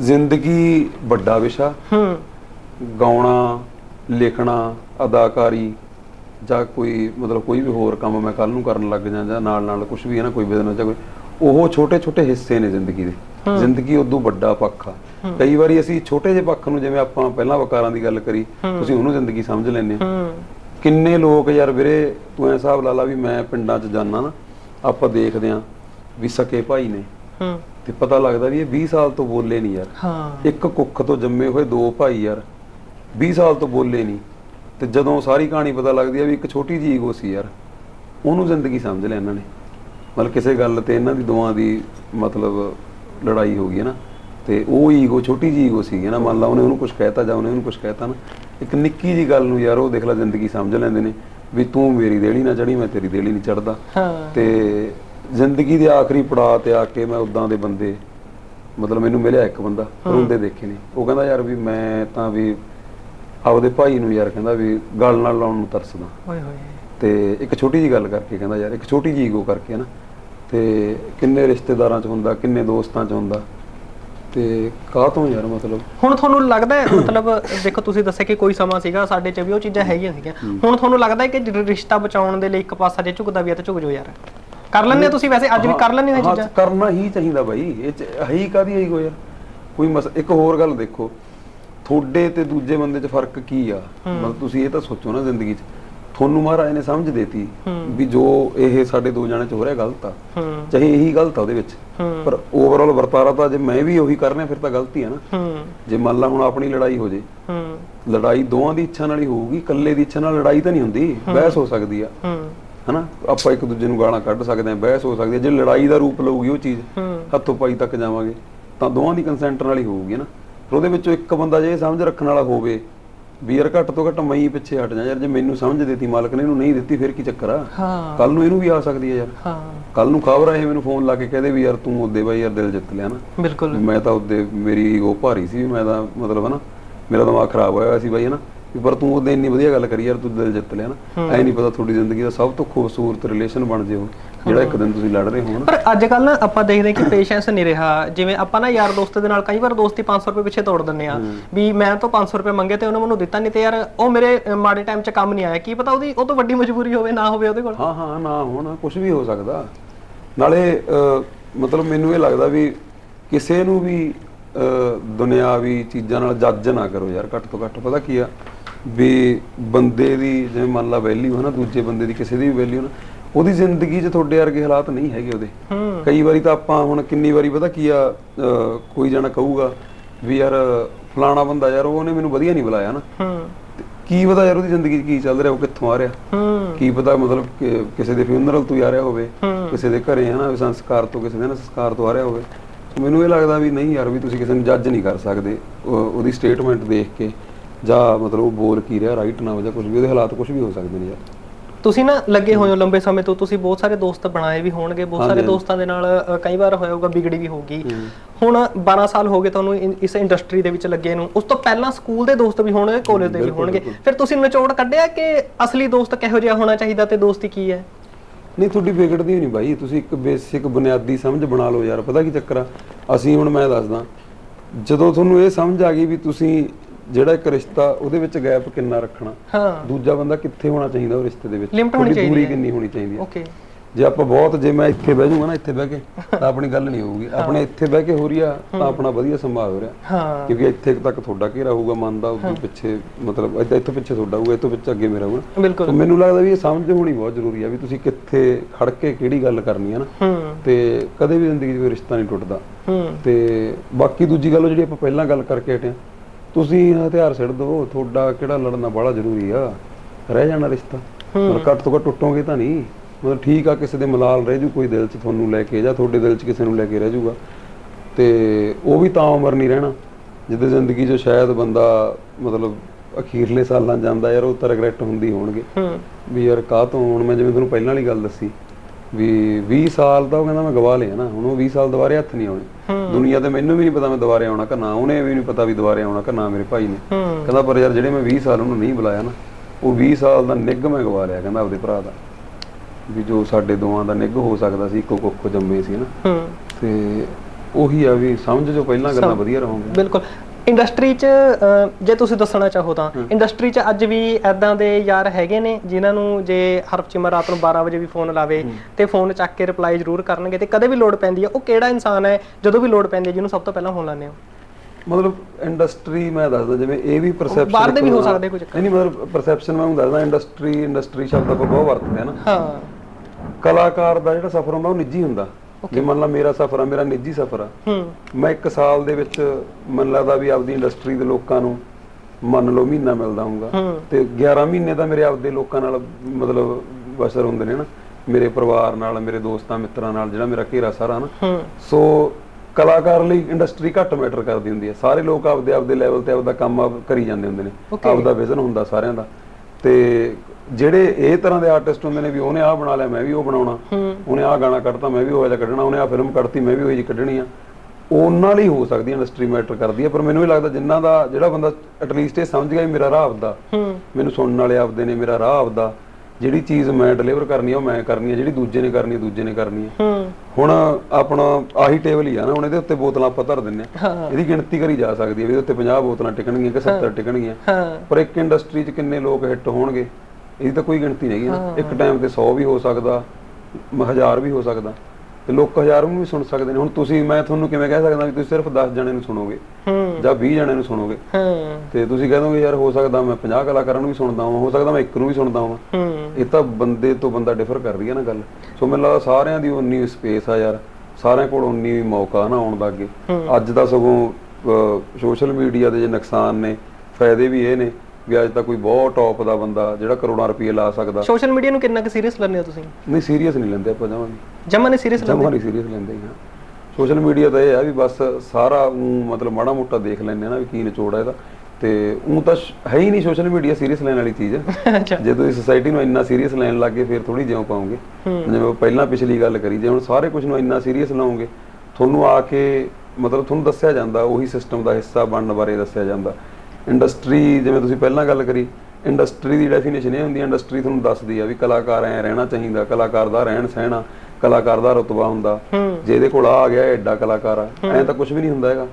ਜ਼ਿੰਦਗੀ ਵੱਡਾ ਵਿਸ਼ਾ। ਹੂੰ। ਗਾਉਣਾ ਲਿਖਣਾ ਅਦਾਕਾਰੀ ਜਾਂ ਕੋਈ ਮਤਲਬ ਕੋਈ ਵੀ ਹੋਰ ਕੰਮ ਮੈਂ ਕੱਲ ਨੂੰ ਕਰਨ ਲੱਗ ਜਾਂ ਜਾਂ ਨਾਲ ਨਾਲ ਕੁਝ ਵੀ ਹੈ ਨਾ ਕੋਈ ਬਿਜ਼ਨਸ ਜਾਂ ਕੋਈ ਉਹ ਛੋਟੇ ਛੋਟੇ ਹਿੱਸੇ ਨੇ ਜ਼ਿੰਦਗੀ ਦੇ। ਜ਼ਿੰਦਗੀ ਉਦੋਂ ਵੱਡਾ ਪੱਖ ਆ। ਕਈ ਵਾਰੀ ਅਸੀਂ ਛੋਟੇ ਜਿਹੇ ਪੱਖ ਨੂੰ ਜਿਵੇਂ ਆਪਾਂ ਪਹਿਲਾਂ ਵਕਾਰਾਂ ਦੀ ਗੱਲ ਕਰੀ ਤੁਸੀਂ ਉਹਨੂੰ ਜ਼ਿੰਦਗੀ ਸਮਝ ਹੂੰ। ਕਿੰਨੇ ਲੋਕ ਯਾਰ ਵੀਰੇ ਤੂੰ ਐ ਹਿਸਾਬ ਲਾ ਲਾ ਵੀ ਮੈਂ ਪਿੰਡਾਂ 'ਚ ਜਾਣਾ ਨਾ ਆਪਾਂ ਦੇਖਦੇ ਆਂ ਵੀ ਸਕੇ ਭਾਈ ਨੇ। ਹੂੰ। ਤੇ ਪਤਾ ਲੱਗਦਾ ਵੀ ਇਹ 20 ਸਾਲ ਤੋਂ ਬੋਲੇ ਨਹੀਂ ਯਾਰ। ਹਾਂ। ਇੱਕ ਕੁੱਖ ਤੋਂ ਜੰਮੇ ਹੋਏ ਦੋ ਭਾਈ ਯਾਰ। 20 ਸਾਲ ਤੋਂ ਬੋਲੇ ਨਹੀਂ। ਤੇ ਜਦੋਂ ਸਾਰੀ ਕਹਾਣੀ ਪਤਾ ਲੱਗਦੀ ਆ ਵੀ ਇੱਕ ਛੋਟੀ ਜਿਹੀ ਈਗੋ ਸੀ ਯਾਰ। ਉਹਨੂੰ ਜ਼ਿੰਦਗੀ ਸਮਝ ਲਿਆ ਇਹਨਾਂ ਨੇ। ਮਤਲਬ ਕਿਸੇ ਗੱਲ ਤੇ ਇਹਨਾਂ ਦੀ ਦੋਵਾਂ ਦੀ ਮਤਲਬ ਲੜਾਈ ਹੋ ਗਈ ਹੈ ਨਾ। ਤੇ ਉਹ ਈਗੋ ਛੋਟੀ ਜਿਹੀ ਈਗੋ ਸੀ ਨਾ। ਮੰਨ ਲਾ ਉਹਨੇ ਉਹਨੂੰ ਕੁਝ ਕਹਿਤਾ ਜਾਂ ਉਹਨੇ ਉਹਨੂੰ ਕੁਝ ਕਹਿਤਾ ਨਾ। ਇੱਕ ਨਿੱਕੀ ਜੀ ਗੱਲ ਨੂੰ ਯਾਰ ਉਹ ਦੇਖ ਲੈ ਜ਼ਿੰਦਗੀ ਸਮਝ ਲੈਂਦੇ ਨੇ ਵੀ ਤੂੰ ਮੇਰੀ ਦੇਲੀ ਨਾ ਚੜੀ ਮੈਂ ਤੇਰੀ ਦੇਲੀ ਨਹੀਂ ਚੜਦਾ ਤੇ ਜ਼ਿੰਦਗੀ ਦੇ ਆਖਰੀ ਪੜਾਅ ਤੇ ਆ ਕੇ ਮੈਂ ਉਦਾਂ ਦੇ ਬੰਦੇ ਮਤਲਬ ਮੈਨੂੰ ਮਿਲਿਆ ਇੱਕ ਬੰਦਾ ਰੋਂਦੇ ਦੇਖੇ ਨੇ। ਉਹ ਕਹਿੰਦਾ ਯਾਰ ਵੀ ਮੈਂ ਤਾਂ ਵੀ ਆਪਦੇ ਭਾਈ ਨੂੰ ਯਾਰ ਕਹਿੰਦਾ ਵੀ ਗੱਲ ਨਾਲ ਲਾਉਣ ਨੂੰ ਤਰਸਦਾ। ਓਏ ਹੋਏ। ਤੇ ਇੱਕ ਛੋਟੀ ਜੀ ਗੱਲ ਕਰਕੇ ਕਹਿੰਦਾ ਯਾਰ ਇੱਕ ਛੋਟੀ ਜੀ ਈਗੋ ਕਰਕੇ ਨਾ ਤੇ ਕਿੰਨੇ ਰਿਸ਼ਤੇਦਾਰਾਂ 'ਚ ਹੁੰਦਾ ਕਿੰਨੇ ਦੋਸਤਾਂ 'ਚ ਹੁੰਦਾ ਤੇ ਕਾਹ ਤੋਂ ਯਾਰ ਮਤਲਬ? ਹੁਣ ਤੁਹਾਨੂੰ ਲੱਗਦਾ ਹੈ ਮਤਲਬ ਦੇਖੋ ਤੁਸੀਂ ਦੱਸਿਆ ਕਿ ਕੋਈ ਸਮਾਂ ਸੀਗਾ ਸਾਡੇ 'ਚ ਵੀ ਉਹ ਚੀਜ਼ਾਂ ਹੈਗੀਆਂ ਸੀਗੀਆਂ। ਹੁਣ ਤੁਹਾਨੂੰ ਲੱਗਦਾ ਹੈ ਕਿ ਰਿਸ਼ਤਾ ਬਚਾਉਣ ਦੇ ਲਈ ਇੱਕ ਪਾਸਾ ਜੇ ਝੁਕਦਾ ਵੀ ਹੈ ਤਾਂ ਝੁਕ ਜਾਓ ਯਾਰ। ਕਰ ਲੈਂਦੇ ਹੋ ਤੁਸੀਂ ਵੈਸੇ ਅੱਜ ਵੀ ਕਰ ਲੈਂਦੇ ਹੋ ਇਹ ਹਾਂ, ਚੀਜ਼ਾਂ? ਕਰਨਾ ਹੀ ਚਾਹੀਦਾ ਬਾਈ ਇਹ ਚ ਹੈ ਹੀ ਕਾਦੀ ਈਗੋ ਯਾਰ? ਕੋਈ ਮਸ ਇੱਕ ਹੋਰ ਗੱਲ ਦੇਖੋ ਤੁਹਾਡੇ ਤੇ ਦੂਜੇ ਬੰਦੇ 'ਚ ਫ਼ਰਕ ਕੀ ਆ? ਮਤਲਬ ਤੁਸੀਂ ਇਹ ਤਾਂ ਸੋਚੋ ਨਾ ਜ਼ਿੰਦਗੀ 'ਚ ਤੁਹਾਨੂੰ ਮਹਾਰਾਜ ਨੇ ਸਮਝ ਦੇਤੀ ਵੀ ਜੋ ਇਹ ਸਾਡੇ ਦੋ ਜਣੇ 'ਚ ਹੋ ਰਿਹਾ ਗਲਤ ਆ। ਹੂੰ। ਚਾਹੇ ਇਹੀ ਗਲਤ ਆ ਉਹਦੇ ਵਿੱਚ ਪਰ ਓਵਰਆਲ ਵਰਤਾਰਾ ਤਾਂ ਜੇ ਮੈਂ ਵੀ ਉਹੀ ਕਰਨਾ ਫਿਰ ਤਾਂ ਗਲਤੀ ਆ ਨਾ। ਹੂੰ। ਜੇ ਮੰਨ ਲਾ ਹੁਣ ਆਪਣੀ ਲੜਾਈ ਹੋ ਜੇ ਹੂੰ। ਲੜਾਈ ਦੋਵਾਂ ਦੀ ਇੱਛਾ ਨਾਲ ਹੀ ਹੋਊਗੀ ਇਕੱਲੇ ਦੀ ਇੱਛਾ ਨਾਲ ਲੜਾਈ ਤਾਂ ਨਹੀਂ ਹੁੰਦੀ ਬਹਿਸ ਹੋ ਸਕਦੀ ਆ। ਹੂੰ। ਹਨਾ? ਆਪਾਂ ਇੱਕ ਦੂਜੇ ਨੂੰ ਗਾਲਾਂ ਕੱਢ ਸਕਦੇ ਹਾਂ ਬਹਿਸ ਹੋ ਸਕਦੀ ਹੈ। ਜੇ ਲੜਾਈ ਦਾ ਰੂਪ ਲਊਗੀ ਉਹ ਚੀਜ਼ ਹੱਥੋਂ ਪਾਈ ਤੱਕ ਜਾਵਾਂਗੇ ਤਾਂ ਦੋਵਾਂ ਦੀ ਕੰਸੈਂਟ ਨਾਲ ਹੀ ਹੋਊਗੀ ਨਾ ਫਿਰ ਉਹਦੇ ਵਿੱਚੋਂ ਇੱਕ ਬੰਦਾ ਜੇ ਸਮਝ ਰੱਖਣ ਵਾਲਾ ਹੋਵੇ ਵੀ ਯਾਰ ਘੱਟ ਤੋਂ ਘੱਟ ਮੈਂ ਹੀ ਪਿੱਛੇ ਹਟ ਜਾ ਯਾਰ ਜੇ ਮੈਨੂੰ ਸਮਝ ਦਿੱਤੀ ਮਾਲਕ ਨੇ ਇਹਨੂੰ ਨਹੀਂ ਦਿੱਤੀ ਫਿਰ ਕੀ ਚੱਕਰ ਆ? ਹਾਂ। ਕੱਲ ਨੂੰ ਇਹਨੂੰ ਵੀ ਆ ਸਕਦੀ ਹੈ ਯਾਰ। ਹਾਂ। ਕੱਲ ਨੂੰ ਖਬਰ ਆਏ ਮੈਨੂੰ ਫੋਨ ਲਾ ਕੇ ਕਹਦੇ ਵੀ ਯਾਰ ਤੂੰ ਉਹਦੇ ਬਾਈ ਯਾਰ ਦਿਲ ਜਿੱਤ ਲਿਆ ਨਾ ਬਿਲਕੁਲ। ਮੈਂ ਤਾਂ ਉਹਦੇ ਮੇਰੀ ਉਹ ਭਾਰੀ ਸੀ ਮੈਂ ਤਾਂ ਮਤਲਬ ਹਨਾ? ਮੇਰਾ ਦਿਮਾਗ ਖਰਾਬ ਹੋਇਆ ਹੋਇਆ ਸੀ ਬਾਈ ਹਨਾ? ਵੀ ਪਰ ਤੂੰ ਉਹਦੇ ਇੰਨੀ ਵਧੀਆ ਗੱਲ ਕਰੀ ਯਾਰ ਤੂੰ ਦਿਲ ਜਿੱਤ ਲਿਆ ਨਾ। ਐ ਨਹੀਂ ਪਤਾ ਤੁਹਾਡੀ ਜ਼ਿੰਦਗੀ ਦਾ ਸਭ ਤੋਂ ਖੂਬਸੂਰਤ ਰਿਲੇਸ਼ਨ ਬਣ ਜੇ ਉਹ ਜਿਹੜਾ ਇੱਕ ਦਿਨ ਤੁਸੀਂ ਲੜ ਰਹੇ ਹੋ ਨਾ ਪਰ ਅੱਜ ਕੱਲ ਨਾ ਆਪਾਂ ਦੇਖਦੇ ਕਿ ਪੇਸ਼ੈਂਸ ਨਹੀਂ ਰਿਹਾ। ਜਿਵੇਂ ਆਪਾਂ ਨਾ ਯਾਰ ਦੋਸਤ ਦੇ ਨਾਲ ਕਈ ਵਾਰ ਦੋਸਤੀ 500 ਰੁਪਏ ਪਿੱਛੇ ਤੋੜ ਦਿੰਨੇ ਆ। ਵੀ ਮੈਂ ਤਾਂ 500 ਰੁਪਏ ਮੰਗੇ ਤੇ ਉਹਨੇ ਮੈਨੂੰ ਦਿੱਤਾ ਨਹੀਂ ਤੇ ਯਾਰ ਉਹ ਮੇਰੇ ਮਾੜੇ ਟਾਈਮ 'ਚ ਕੰਮ ਨਹੀਂ ਆਇਆ। ਕੀ ਪਤਾ ਉਹਦੀ ਉਹ ਤੋਂ ਵੱਡੀ ਮਜਬੂਰੀ ਹੋਵੇ ਨਾ ਹੋਵੇ ਉਹਦੇ ਕੋਲ। ਹਾਂ ਹਾਂ ਨਾ ਹੋਣਾ ਕੁਝ ਵੀ ਹੋ ਸਕਦਾ। ਨਾਲੇ ਮਤਲਬ ਮੈਨੂੰ ਇਹ ਲੱਗਦਾ ਵੀ ਕਿਸੇ ਨੂੰ ਵੀ ਦੁਨਿਆਵੀ ਚੀਜ਼ਾਂ ਨਾਲ ਜੱਜ ਨਾ ਕਰੋ ਯਾਰ ਘੱਟ ਤੋਂ ਘੱਟ। ਪਤਾ ਕੀ ਆ? ਵੀ ਬੰਦੇ ਦੀ ਜਿਵੇਂ ਮੰਨ ਲਾ ਵੈਲਿਊ ਹੈ ਨਾ ਦੂਜੇ ਬੰਦੇ ਦੀ ਕਿਸੇ ਦੀ ਵੀ ਵੈਲਿਊ ਨਾ ਉਹਦੀ ਜ਼ਿੰਦਗੀ 'ਚ ਤੁਹਾਡੇ ਵਰਗੇ ਹਾਲਾਤ ਨਹੀਂ ਹੈਗੇ ਉਹਦੇ। ਕਈ ਵਾਰੀ ਤਾਂ ਆਪਾਂ ਹੁਣ ਕਿੰਨੀ ਵਾਰੀ ਪਤਾ ਕੀ ਆ ਕੋਈ ਜਣਾ ਕਹੂਗਾ ਵੀ ਯਾਰ ਫਲਾਣਾ ਬੰਦਾ ਯਾਰ ਉਹਨੇ ਮੈਨੂੰ ਵਧੀਆ ਨਹੀਂ ਬੁਲਾਇਆ ਨਾ। ਕੀ ਪਤਾ ਯਾਰ ਉਹਦੀ ਜ਼ਿੰਦਗੀ 'ਚ ਕੀ ਚੱਲ ਰਿਹਾ ਉਹ ਕਿੱਥੋਂ ਆ ਰਿਹਾ। ਕੀ ਪਤਾ ਮਤਲਬ ਕਿਸੇ ਦੇ ਫਿਊਨਰਲ ਤੋਂ ਆ ਰਿਹਾ ਹੋਵੇ। ਕਿਸੇ ਦੇ ਘਰੇ ਹਨਾ ਸੰਸਕਾਰ ਤੋਂ ਕਿਸੇ ਦੇ ਨਾ ਸੰਸਕਾਰ ਤੋਂ ਆ ਰਿਹਾ ਹੋਵੇ। ਮੈਨੂੰ ਇਹ ਲੱਗਦਾ ਵੀ ਨਹੀਂ ਯਾਰ ਵੀ ਤੁਸੀਂ ਕਿਸੇ ਨੂੰ ਜੱਜ ਨਹੀਂ ਕਰ ਸਕਦੇ ਉਹ- ਉਹਦੀ ਸਟੇਟਮੈਂਟ ਦੇਖ ਕੇ। ਜਾਂ ਮਤਲਬ ਉਹ ਬੋਲ ਕੀ ਰਿਹਾ ਰਾਈਟ ਨਾ ਹੋ ਜਾਂ ਕੁਝ ਵੀ ਉਹਦੇ ਹਾਲਾਤ ਕੁਝ ਵੀ ਹੋ ਸਕਦੇ ਨੇ ਯਾਰ। ਤੁਸੀਂ ਨਾ ਲੱਗੇ ਹੋਏ ਹੋ ਲੰਬੇ ਸਮੇਂ ਤੋਂ ਤੁਸੀਂ ਬਹੁਤ ਸਾਰੇ ਦੋਸਤ ਬਣਾਏ ਵੀ ਹੋਣਗੇ ਬਹੁਤ ਸਾਰੇ ਦੋਸਤਾਂ ਦੇ ਨਾਲ ਅ, ਕਈ ਵਾਰ ਹੋਇਆ ਹੋਊਗਾ ਵਿਗੜੀ ਵੀ ਹੋਊਗੀ। ਹੁਣ 12 ਸਾਲ ਹੋ ਗਏ ਤੁਹਾਨੂੰ ਇਨ- ਇਸ ਇੰਡਸਟਰੀ ਦੇ ਵਿੱਚ ਲੱਗੇ ਨੂੰ। ਉਸ ਤੋਂ ਪਹਿਲਾਂ ਸਕੂਲ ਦੇ ਦੋਸਤ ਵੀ ਹੋਣਗੇ ਕਾਲਜ ਦੇ ਵੀ ਹੋਣਗੇ। ਫਿਰ ਤੁਸੀਂ ਨਿਚੋੜ ਕੱਢਿਆ ਕਿ ਅਸਲੀ ਦੋਸਤ ਕਿਹੋ ਜਿਹਾ ਹੋਣਾ ਚਾਹੀਦਾ ਤੇ ਦੋਸਤੀ ਕੀ ਹੈ? ਨਹੀਂ ਤੁਹਾਡੀ ਵਿਗੜਦੀ ਨਹੀਂ ਬਾਈ। ਤੁਸੀਂ ਇੱਕ ਬੇਸਿਕ ਬੁਨਿਆਦੀ ਸਮਝ ਬਣਾ ਲਓ ਯਾਰ ਪਤਾ ਕੀ ਚੱਕਰ ਆ? ਅਸੀਂ ਹੁਣ ਮੈਂ ਦੱਸਦਾ ਜਦੋਂ ਤੁਹਾਨੂੰ ਇਹ ਸਮਝ ਆ ਗਈ ਵੀ ਤੁਸੀਂ ਜਿਹੜਾ ਇੱਕ ਰਿਸ਼ਤਾ ਉਹਦੇ ਵਿੱਚ ਗੈਪ ਕਿੰਨਾ ਰੱਖਣਾ? ਹਾਂ। ਦੂਜਾ ਬੰਦਾ ਕਿੱਥੇ ਹੋਣਾ ਚਾਹੀਦਾ ਉਹ ਰਿਸ਼ਤੇ ਦੇ ਵਿੱਚ? Limit ਹੋਣੀ ਤੁਹਾਡੀ ਦੂਰੀ ਚਾਹੀਦੀ ਹੈ। ਕਿੰਨੀ ਹੋਣੀ ਚਾਹੀਦੀ ਹੈ? ਓਕੇ ਜੇ ਆਪਾਂ ਬਹੁਤ ਜੇ ਮੈਂ ਇੱਥੇ ਬਹਿ ਜਾਊਂਗਾ ਨਾ ਇੱਥੇ ਬਹਿ ਕੇ ਤਾਂ ਆਪਣੀ ਗੱਲ ਨਹੀਂ ਹੋਊਗੀ। ਆਪਣੇ ਇੱਥੇ ਬਹਿ ਕੇ ਹੋ ਰਹੀ ਆ ਤਾਂ ਆਪਣਾ ਵਧੀਆ ਸੰਭਾਵ ਹੋ ਰਿਹਾ। ਹਾਂ। ਕਿਉਂਕਿ ਇੱਥੇ ਤੱਕ ਤੁਹਾਡਾ ਘੇਰਾ ਹੋਊਗਾ ਮਨ ਦਾ ਉਦੋਂ ਪਿੱਛੇ ਮਤਲਬ ਇੱਥੇ ਇੱਥੋਂ ਪਿੱਛੇ ਤੁਹਾਡਾ ਹੋਊਗਾ ਇੱਥੋਂ ਪਿੱਛੇ ਅੱਗੇ ਮੇਰਾ ਹੋਊਗਾ। ਤਾਂ ਬਿਲਕੁਲ ਮੈਨੂੰ ਲੱਗਦਾ ਵੀ ਇਹ ਸਮਝ ਹੋਣੀ ਬਹੁਤ ਜ਼ਰੂਰੀ ਆ ਵੀ ਤੁਸੀਂ ਕਿੱਥੇ ਖੜ ਕੇ ਕਿਹੜੀ ਗੱਲ ਕਰਨੀ ਹੈ ਨਾ। ਹੂੰ। ਤੇ ਕਦੇ ਵੀ ਜ਼ਿੰਦਗੀ 'ਚ ਕੋਈ ਰਿਸ਼ਤਾ ਨਹੀਂ ਟੁੱਟਦਾ। ਹੂੰ। ਤੇ ਬਾਕੀ ਦੂਜੀ ਗੱਲ ਉਹ ਜਿਹੜੀ ਆਪਾਂ ਪਹਿਲਾਂ ਗੱਲ ਕਰਕੇ ਹਟੇ ਹਾਂ, ਤੁਸੀਂ ਹਥਿਆਰ ਛੱਡ ਦਿਓ ਤੁਹਾਡਾ ਕਿਹੜਾ ਲੜਨਾ ਬੜਾ ਜ਼ਰੂਰੀ ਆ। ਰਹਿ ਜਾਣਾ ਰਿਸ਼ਤਾ। ਮਤਲਬ ਘੱਟ ਤੋਂ ਘੱਟ ਟੁੱਟੋਗੇ ਤਾਂ ਨਹੀਂ। ਮਤਲਬ ਠੀਕ ਆ ਕਿਸੇ ਦੇ ਮਲਾਲ ਰਹਿ ਜੂ ਕੋਈ ਦਿਲ 'ਚ ਤੁਹਾਨੂੰ ਲੈ ਕੇ ਜਾਂ ਤੁਹਾਡੇ ਦਿਲ 'ਚ ਕਿਸੇ ਨੂੰ ਲੈ ਕੇ ਰਹਿ ਜੂਗਾ। ਤੇ ਉਹ ਵੀ ਤਾਂ ਉਮਰ ਨਹੀਂ ਰਹਿਣਾ। ਜਿੱਦੇ ਜ਼ਿੰਦਗੀ 'ਚ ਸ਼ਾਇਦ ਬੰਦਾ ਮਤਲਬ ਅਖੀਰਲੇ ਸਾਲਾਂ ਜਾਂਦਾ ਯਾਰ ਉਹ ਤਾਂ ਰਿਗਰੈਟ ਹੁੰਦੀ ਹੋਣਗੇ। ਵੀ ਯਾਰ ਕਾਹ ਤੋਂ ਹੁਣ? ਮੈਂ ਜਿਵੇਂ ਤੁਹਾਨੂੰ ਪਹਿਲਾਂ ਵਾਲੀ ਗੱਲ ਦੱਸੀ। ਵੀ 20 ਸਾਲ ਦਾ ਉਹ ਕਹਿੰਦਾ ਮੈਂ ਗਵਾ ਲਿਆ ਨਾ ਹੁਣ ਉਹ 20 ਸਾਲ ਦੁਬਾਰੇ ਹੱਥ ਨਹੀਂ ਆਉਣੇ। ਦੁਨੀਆ ਤੇ ਮੈਨੂੰ ਵੀ ਨਹੀਂ ਪਤਾ ਮੈਂ ਦੁਬਾਰੇ ਆਉਣਾ ਕਿ ਨਾ ਉਹਨੇ ਵੀ ਨਹੀਂ ਪਤਾ ਵੀ ਦੁਬਾਰੇ ਆਉਣਾ ਕਿ ਨਾ ਮੇਰੇ ਭਾਈ ਨੇ। ਕਹਿੰਦਾ ਪਰ ਯਾਰ ਜਿਹੜੇ ਮੈਂ 20 ਸਾਲ ਉਹਨੂੰ ਨਹੀਂ ਬੁਲਾਇਆ ਨਾ ਉਹ 20 ਸਾਲ ਦਾ ਨਿੱਘ ਮੈਂ ਗਵਾ ਲਿਆ ਕਹਿੰਦਾ ਆਪਦੇ ਭਰਾ ਦਾ। ਵੀ ਜੋ ਸਾਡੇ ਦੋਵਾਂ ਦਾ ਨਿੱਘ ਹੋ ਸਕਦਾ ਸੀ ਇੱਕੋ ਕੁੱਖ ਜੰਮੇ ਸੀ ਨਾ। ਤੇ ਉਹੀ ਆ ਵੀ ਸਮਝ ਜੋ ਪਹਿਲਾਂ ਗੱਲਾਂ ਵਧੀਆ ਰਹੋਗੇ ਬਿਲਕੁਲ। ਇੰਡਸਟਰੀ 'ਚ ਅਹ, ਜੇ ਤੁਸੀਂ ਦੱਸਣਾ ਚਾਹੋ ਤਾਂ ਇੰਡਸਟਰੀ 'ਚ ਅੱਜ ਵੀ ਐਦਾਂ ਦੇ ਯਾਰ ਹੈਗੇ ਨੇ ਜਿਨ੍ਹਾਂ ਨੂੰ ਜੇ ਹਰਫਚਿਮਰ ਰਾਤ ਨੂੰ 12 ਵਜੇ ਵੀ ਫੋਨ ਲਾਵੇ ਤੇ ਫੋਨ ਚੱਕ ਕੇ ਰਿਪਲਾਈ ਜ਼ਰੂਰ ਕਰਨਗੇ ਤੇ ਕਦੇ ਵੀ ਲੋੜ ਪੈਂਦੀ ਹੈ ਉਹ ਕਿਹੜਾ ਇਨਸਾਨ ਹੈ ਜਦੋਂ ਵੀ ਲੋੜ ਪੈਂਦੀ ਹੈ ਜਿਹਨੂੰ ਸਭ ਤੋਂ ਪਹਿਲਾਂ ਫੋਨ ਲਾਉਂਦੇ ਹੋ? ਮਤਲਬ ਇੰਡਸਟਰੀ ਮੈਂ ਦੱਸਦਾ ਜਿਵੇਂ ਇਹ ਵੀ ਪਰਸੈਪਸ਼ਨ ਬਾਹਰ ਦੇ ਵੀ ਹੋ ਸਕਦੇ ਕੋਈ ਚੱਕਰ ਨਹੀਂ ਨਹੀਂ ਮਤਲਬ ਪਰਸੈਪਸ਼ਨ ਮੈਂ ਤੁਹਾਨੂੰ ਦੱਸਦਾ ਇੰਡਸਟਰੀ ਇੰਡਸਟਰੀ ਸ਼ਬਦ ਆਪਾਂ ਬਹੁਤ ਵਰਤਦੇ ਆ ਨਾ। ਹਾਂ। ਕਲਾਕਾਰ ਦਾ ਜਿਹੜਾ ਸਫ਼ਰ ਹੁੰਦਾ ਉਹ ਨਿੱਜੀ ਹੁੰਦਾ। ਜੇ ਮੰਨ ਲਾ ਮੇਰਾ ਸਫ਼ਰ ਆ ਮੇਰਾ ਨਿੱਜੀ ਸਫ਼ਰ ਆ। ਮੈਂ ਇੱਕ ਸਾਲ ਦੇ ਵਿੱਚ ਮਨ ਲੱਗਦਾ ਵੀ ਆਪਦੀ ਇੰਡਸਟਰੀ ਦੇ ਲੋਕਾਂ ਨੂੰ ਮੰਨ ਲਓ ਮਹੀਨਾ ਮਿਲਦਾ ਹੋਊਗਾ। ਤੇ 11 ਮਹੀਨੇ ਦਾ ਮੇਰੇ ਆਪਦੇ ਲੋਕਾਂ ਨਾਲ ਮਤਲਬ ਬਸਰ ਹੁੰਦੇ ਨੇ ਨਾ। ਮੇਰੇ ਪਰਿਵਾਰ ਨਾਲ ਮੇਰੇ ਦੋਸਤਾਂ ਮਿੱਤਰਾਂ ਨਾਲ ਜਿਹੜਾ ਮੇਰਾ ਘੇਰਾ ਸਾਰਾ ਨਾ। ਸੋ ਕਲਾਕਾਰ ਲਈ ਇੰਡਸਟਰੀ ਘੱਟ ਮੈਟਰ ਕਰਦੀ ਹੁੰਦੀ ਹੈ ਸਾਰੇ ਲੋਕ ਆਪਦੇ ਆਪਦੇ ਲੈਵਲ ਤੇ ਆਪਦਾ ਕੰਮ ਆਪ ਕਰੀ ਜਾਂਦੇ ਹੁੰਦੇ ਨੇ. ਆਪਦਾ ਵਿਜ਼ਨ ਹੁੰਦਾ ਸਾਰਿਆਂ ਦਾ। ਤੇ ਜਿਹੜੇ ਇਹ ਤਰ੍ਹਾਂ ਦੇ ਆਰਟਿਸਟ ਹੁੰਦੇ ਨੇ ਵੀ ਉਹਨੇ ਆਹ ਬਣਾ ਲਿਆ ਮੈਂ ਵੀ ਉਹ ਬਣਾਉਣਾ। ਉਹਨੇ ਆਹ ਗਾਣਾ ਕੱਢਤਾ ਮੈਂ ਵੀ ਉਹ ਜਿਹਾ ਕੱਢਣਾ ਉਹਨੇ ਆਹ ਫਿਲਮ ਕੱਢਤੀ ਮੈਂ ਵੀ ਉਹ ਜਿਹੀ ਕੱਢਣੀ ਆ। ਉਹਨਾਂ ਲਈ ਹੋ ਸਕਦੀ ਇੰਡਸਟਰੀ ਮੈਟਰ ਕਰਦੀ ਹੈ ਪਰ ਮੈਨੂੰ ਇਹ ਲੱਗਦਾ ਜਿੰਨਾ ਦਾ ਜਿਹੜਾ ਬੰਦਾ ਐਟਲੀਸਟ ਇਹ ਸਮਝ ਗਿਆ ਵੀ ਮੇਰਾ ਰਾਹ ਆਪਦਾ। ਮੈਨੂੰ ਸੁਣਨ ਵਾਲੇ ਆਪਦੇ ਨੇ ਮੇਰਾ ਰਾਹ ਆਪਦਾ। ਜਿਹੜੀ ਚੀਜ਼ ਮੈਂ ਡਿਲੀਵਰ ਕਰਨੀ ਆ ਉਹ ਮੈਂ ਕਰਨੀ ਆ ਜਿਹੜੀ ਦੂਜੇ ਨੇ ਕਰਨੀ ਆ ਦੂਜੇ ਨੇ ਕਰਨੀ ਆ। ਹੁਣ ਆਪਣਾ ਆਹੀ ਟੇਬਲ ਹੀ ਆ ਨਾ ਹੁਣ ਇਹਦੇ ਉੱਤੇ ਬੋਤਲਾਂ ਆਪਾਂ ਧਰ ਦਿੰਨੇ ਆ। ਇਹਦੀ ਗਿਣਤੀ ਕਰੀ ਜਾ ਸਕਦੀ ਹੈ ਵੀ ਇਹਦੇ ਉੱਤੇ 50 ਬੋਤਲਾਂ ਟਿਕਣਗੀਆਂ ਕਿ 70 ਟਿਕਣਗੀਆਂ। ਪਰ ਇੱਕ ਇੰਡਸਟਰੀ 'ਚ ਕਿੰਨੇ ਲੋਕ ਹਿੱਟ ਹੋਣਗੇ? ਇਹਦੀ ਤਾਂ ਕੋਈ ਗਿਣਤੀ ਨਹੀਂ ਹੈ। ਇੱਕ ਟਾਈਮ ਤੇ 100 ਵੀ ਹੋ ਸਕਦਾ ਹਜ਼ਾਰ ਵੀ ਹੋ ਸਕਦਾ। ਤੇ ਲੋਕ ਹਜ਼ਾਰ ਨੂੰ ਵੀ ਸੁਣ ਸਕਦੇ ਨੇ। ਹੁਣ ਤੁਸੀਂ ਮੈਂ ਤੁਹਾਨੂੰ ਕਿਵੇਂ ਕਹਿ ਸਕਦਾ ਵੀ ਤੁਸੀਂ ਸਿਰਫ 10 ਜਣੇ ਨੂੰ ਸੁਣੋਗੇ ਜਾਂ 20 ਜਣੇ ਨੂੰ ਸੁਣੋਗੇ। ਤੇ ਤੁਸੀਂ ਕਹਿ ਦੋਗੇ ਯਾਰ ਹੋ ਸਕਦਾ ਮੈਂ 50 ਕਲਾਕਾਰਾਂ ਨੂੰ ਵੀ ਸੁਣਦਾ ਹਾਂ ਹੋ ਸਕਦਾ ਮੈਂ ਇੱਕ ਨੂੰ ਵੀ ਸੁਣਦਾ ਹਾਂ। ਇਹ ਤਾਂ ਬੰਦੇ ਤੋਂ ਬੰਦਾ ਡਿਫਰ ਕਰ ਰਹੀ ਹੈ ਨਾ ਗੱਲ। ਸੋ ਮੈਨੂੰ ਲੱਗਦਾ ਸਾਰਿਆਂ ਦੀ ਉਨੀ ਸਪੇਸ ਆ ਯਾਰ। ਸਾਰਿਆਂ ਕੋਲ ਉਨੀ ਮੌਕਾ ਨਾ ਆਉਣ ਦਾ ਅੱਗੇ। ਅੱਜ ਤਾਂ ਸਗੋਂ ਸੋਸ਼ਲ ਮੀਡੀਆ ਦੇ ਜੇ ਨੁਕਸਾਨ ਨੇ ਫਾਇਦੇ ਵੀ ਇਹ ਨੇ। ਵੀ ਅੱਜ ਤਾਂ ਕੋਈ ਬਹੁਤ ਟੌਪ ਦਾ ਬੰਦਾ ਜਿਹੜਾ ਕਰੋੜਾਂ ਰੁਪਏ ਲਾ ਸਕਦਾ। ਸੋਸ਼ਲ ਮੀਡੀਆ ਨੂੰ ਕਿੰਨਾ ਕੁ ਸੀਰੀਅਸ ਲੈਂਦੇ ਹੋ ਤੁਸੀਂ? ਨਹੀਂ ਸੀਰੀਅਸ ਨਹੀਂ ਲੈਂਦੇ ਆਪਾਂ ਜਮਾਂ ਵੀ ਜਮਾ ਨੇ ਸੀਰੀਅਸ ਲੈਂਦੇ? ਜਮਾਂ ਨਹੀਂ ਸੀਰੀਅਸ ਲੈਂਦੇ ਹਾਂ। ਸੋਸ਼ਲ ਮੀਡੀਆ ਤਾਂ ਇਹ ਆ ਵੀ ਬਸ ਸਾਰਾ ਊਂ ਮਤਲਬ ਮਾੜਾ ਮੋਟਾ ਦੇਖ ਲੈਂਦੇ ਆ ਨਾ ਵੀ ਕੀ ਨਿਚੋੜ ਆ ਇਹਦਾ। ਤੇ ਉਹ ਤਾਂ ਸ਼- ਹੈ ਹੀ ਨਹੀਂ ਸੋਸ਼ਲ ਮੀਡੀਆ ਸੀਰੀਅਸ ਲੈਣ ਵਾਲੀ ਚੀਜ਼। ਅੱਛਾ। ਜੇ ਤੁਸੀਂ ਸੋਸਾਇਟੀ ਨੂੰ ਇੰਨਾ ਸੀਰੀਅਸ ਲੈਣ ਲੱਗੇ ਫਿਰ ਥੋੜੀ ਜਿਉਂ ਪਾਉਂਗੇ ਜਿਵੇਂ ਉਹ ਪਹਿਲਾਂ ਪਿਛਲੀ ਗੱਲ ਕਰੀ ਜੇ ਹੁਣ ਸਾਰੇ ਕੁਝ ਨੂੰ ਇੰਨਾ ਸੀਰੀਅਸ ਲਾਉਂਗੇ ਤੁਹਾਨੂੰ ਆ ਕੇ ਮਤਲਬ ਤੁਹਾਨੂੰ ਦੱਸਿਆ ਜਾਂਦਾ ਉਹੀ ਸਿਸਟਮ ਦਾ ਹਿੱਸਾ ਬਣਨ ਬਾਰੇ ਦੱਸਿਆ ਜਾਂਦਾ। ਇੰਡਸਟਰੀ ਜਿਵੇਂ ਤੁਸੀਂ ਪਹਿਲਾਂ ਗੱਲ ਕਰੀ ਇੰਡਸਟਰੀ ਦੀ ਡੈਫੀਨੇਸ਼ਨ ਇਹ ਹੁੰਦੀ ਹੈ ਇੰਡਸਟਰੀ ਤੁਹਾਨੂੰ ਦੱਸਦੀ ਆ ਵੀ ਕਲਾਕਾਰ ਐ ਰਹਿਣਾ ਚਾਹੀਦਾ ਕਲਾਕਾਰ ਦਾ ਰਹਿਣ ਸਹਿਣਾ ਕਲਾਕਾਰ ਦਾ ਰਤਬਾ ਹੁੰਦਾ। ਜੇ ਇਹਦੇ ਕੋਲ ਆ ਆ ਗਿਆ ਐਡਾ ਕਲਾਕਾਰ ਆ ਐਂ ਤਾਂ ਕੁਝ ਵੀ ਨਹੀਂ ਹੁੰਦਾ ਹੈਗਾ।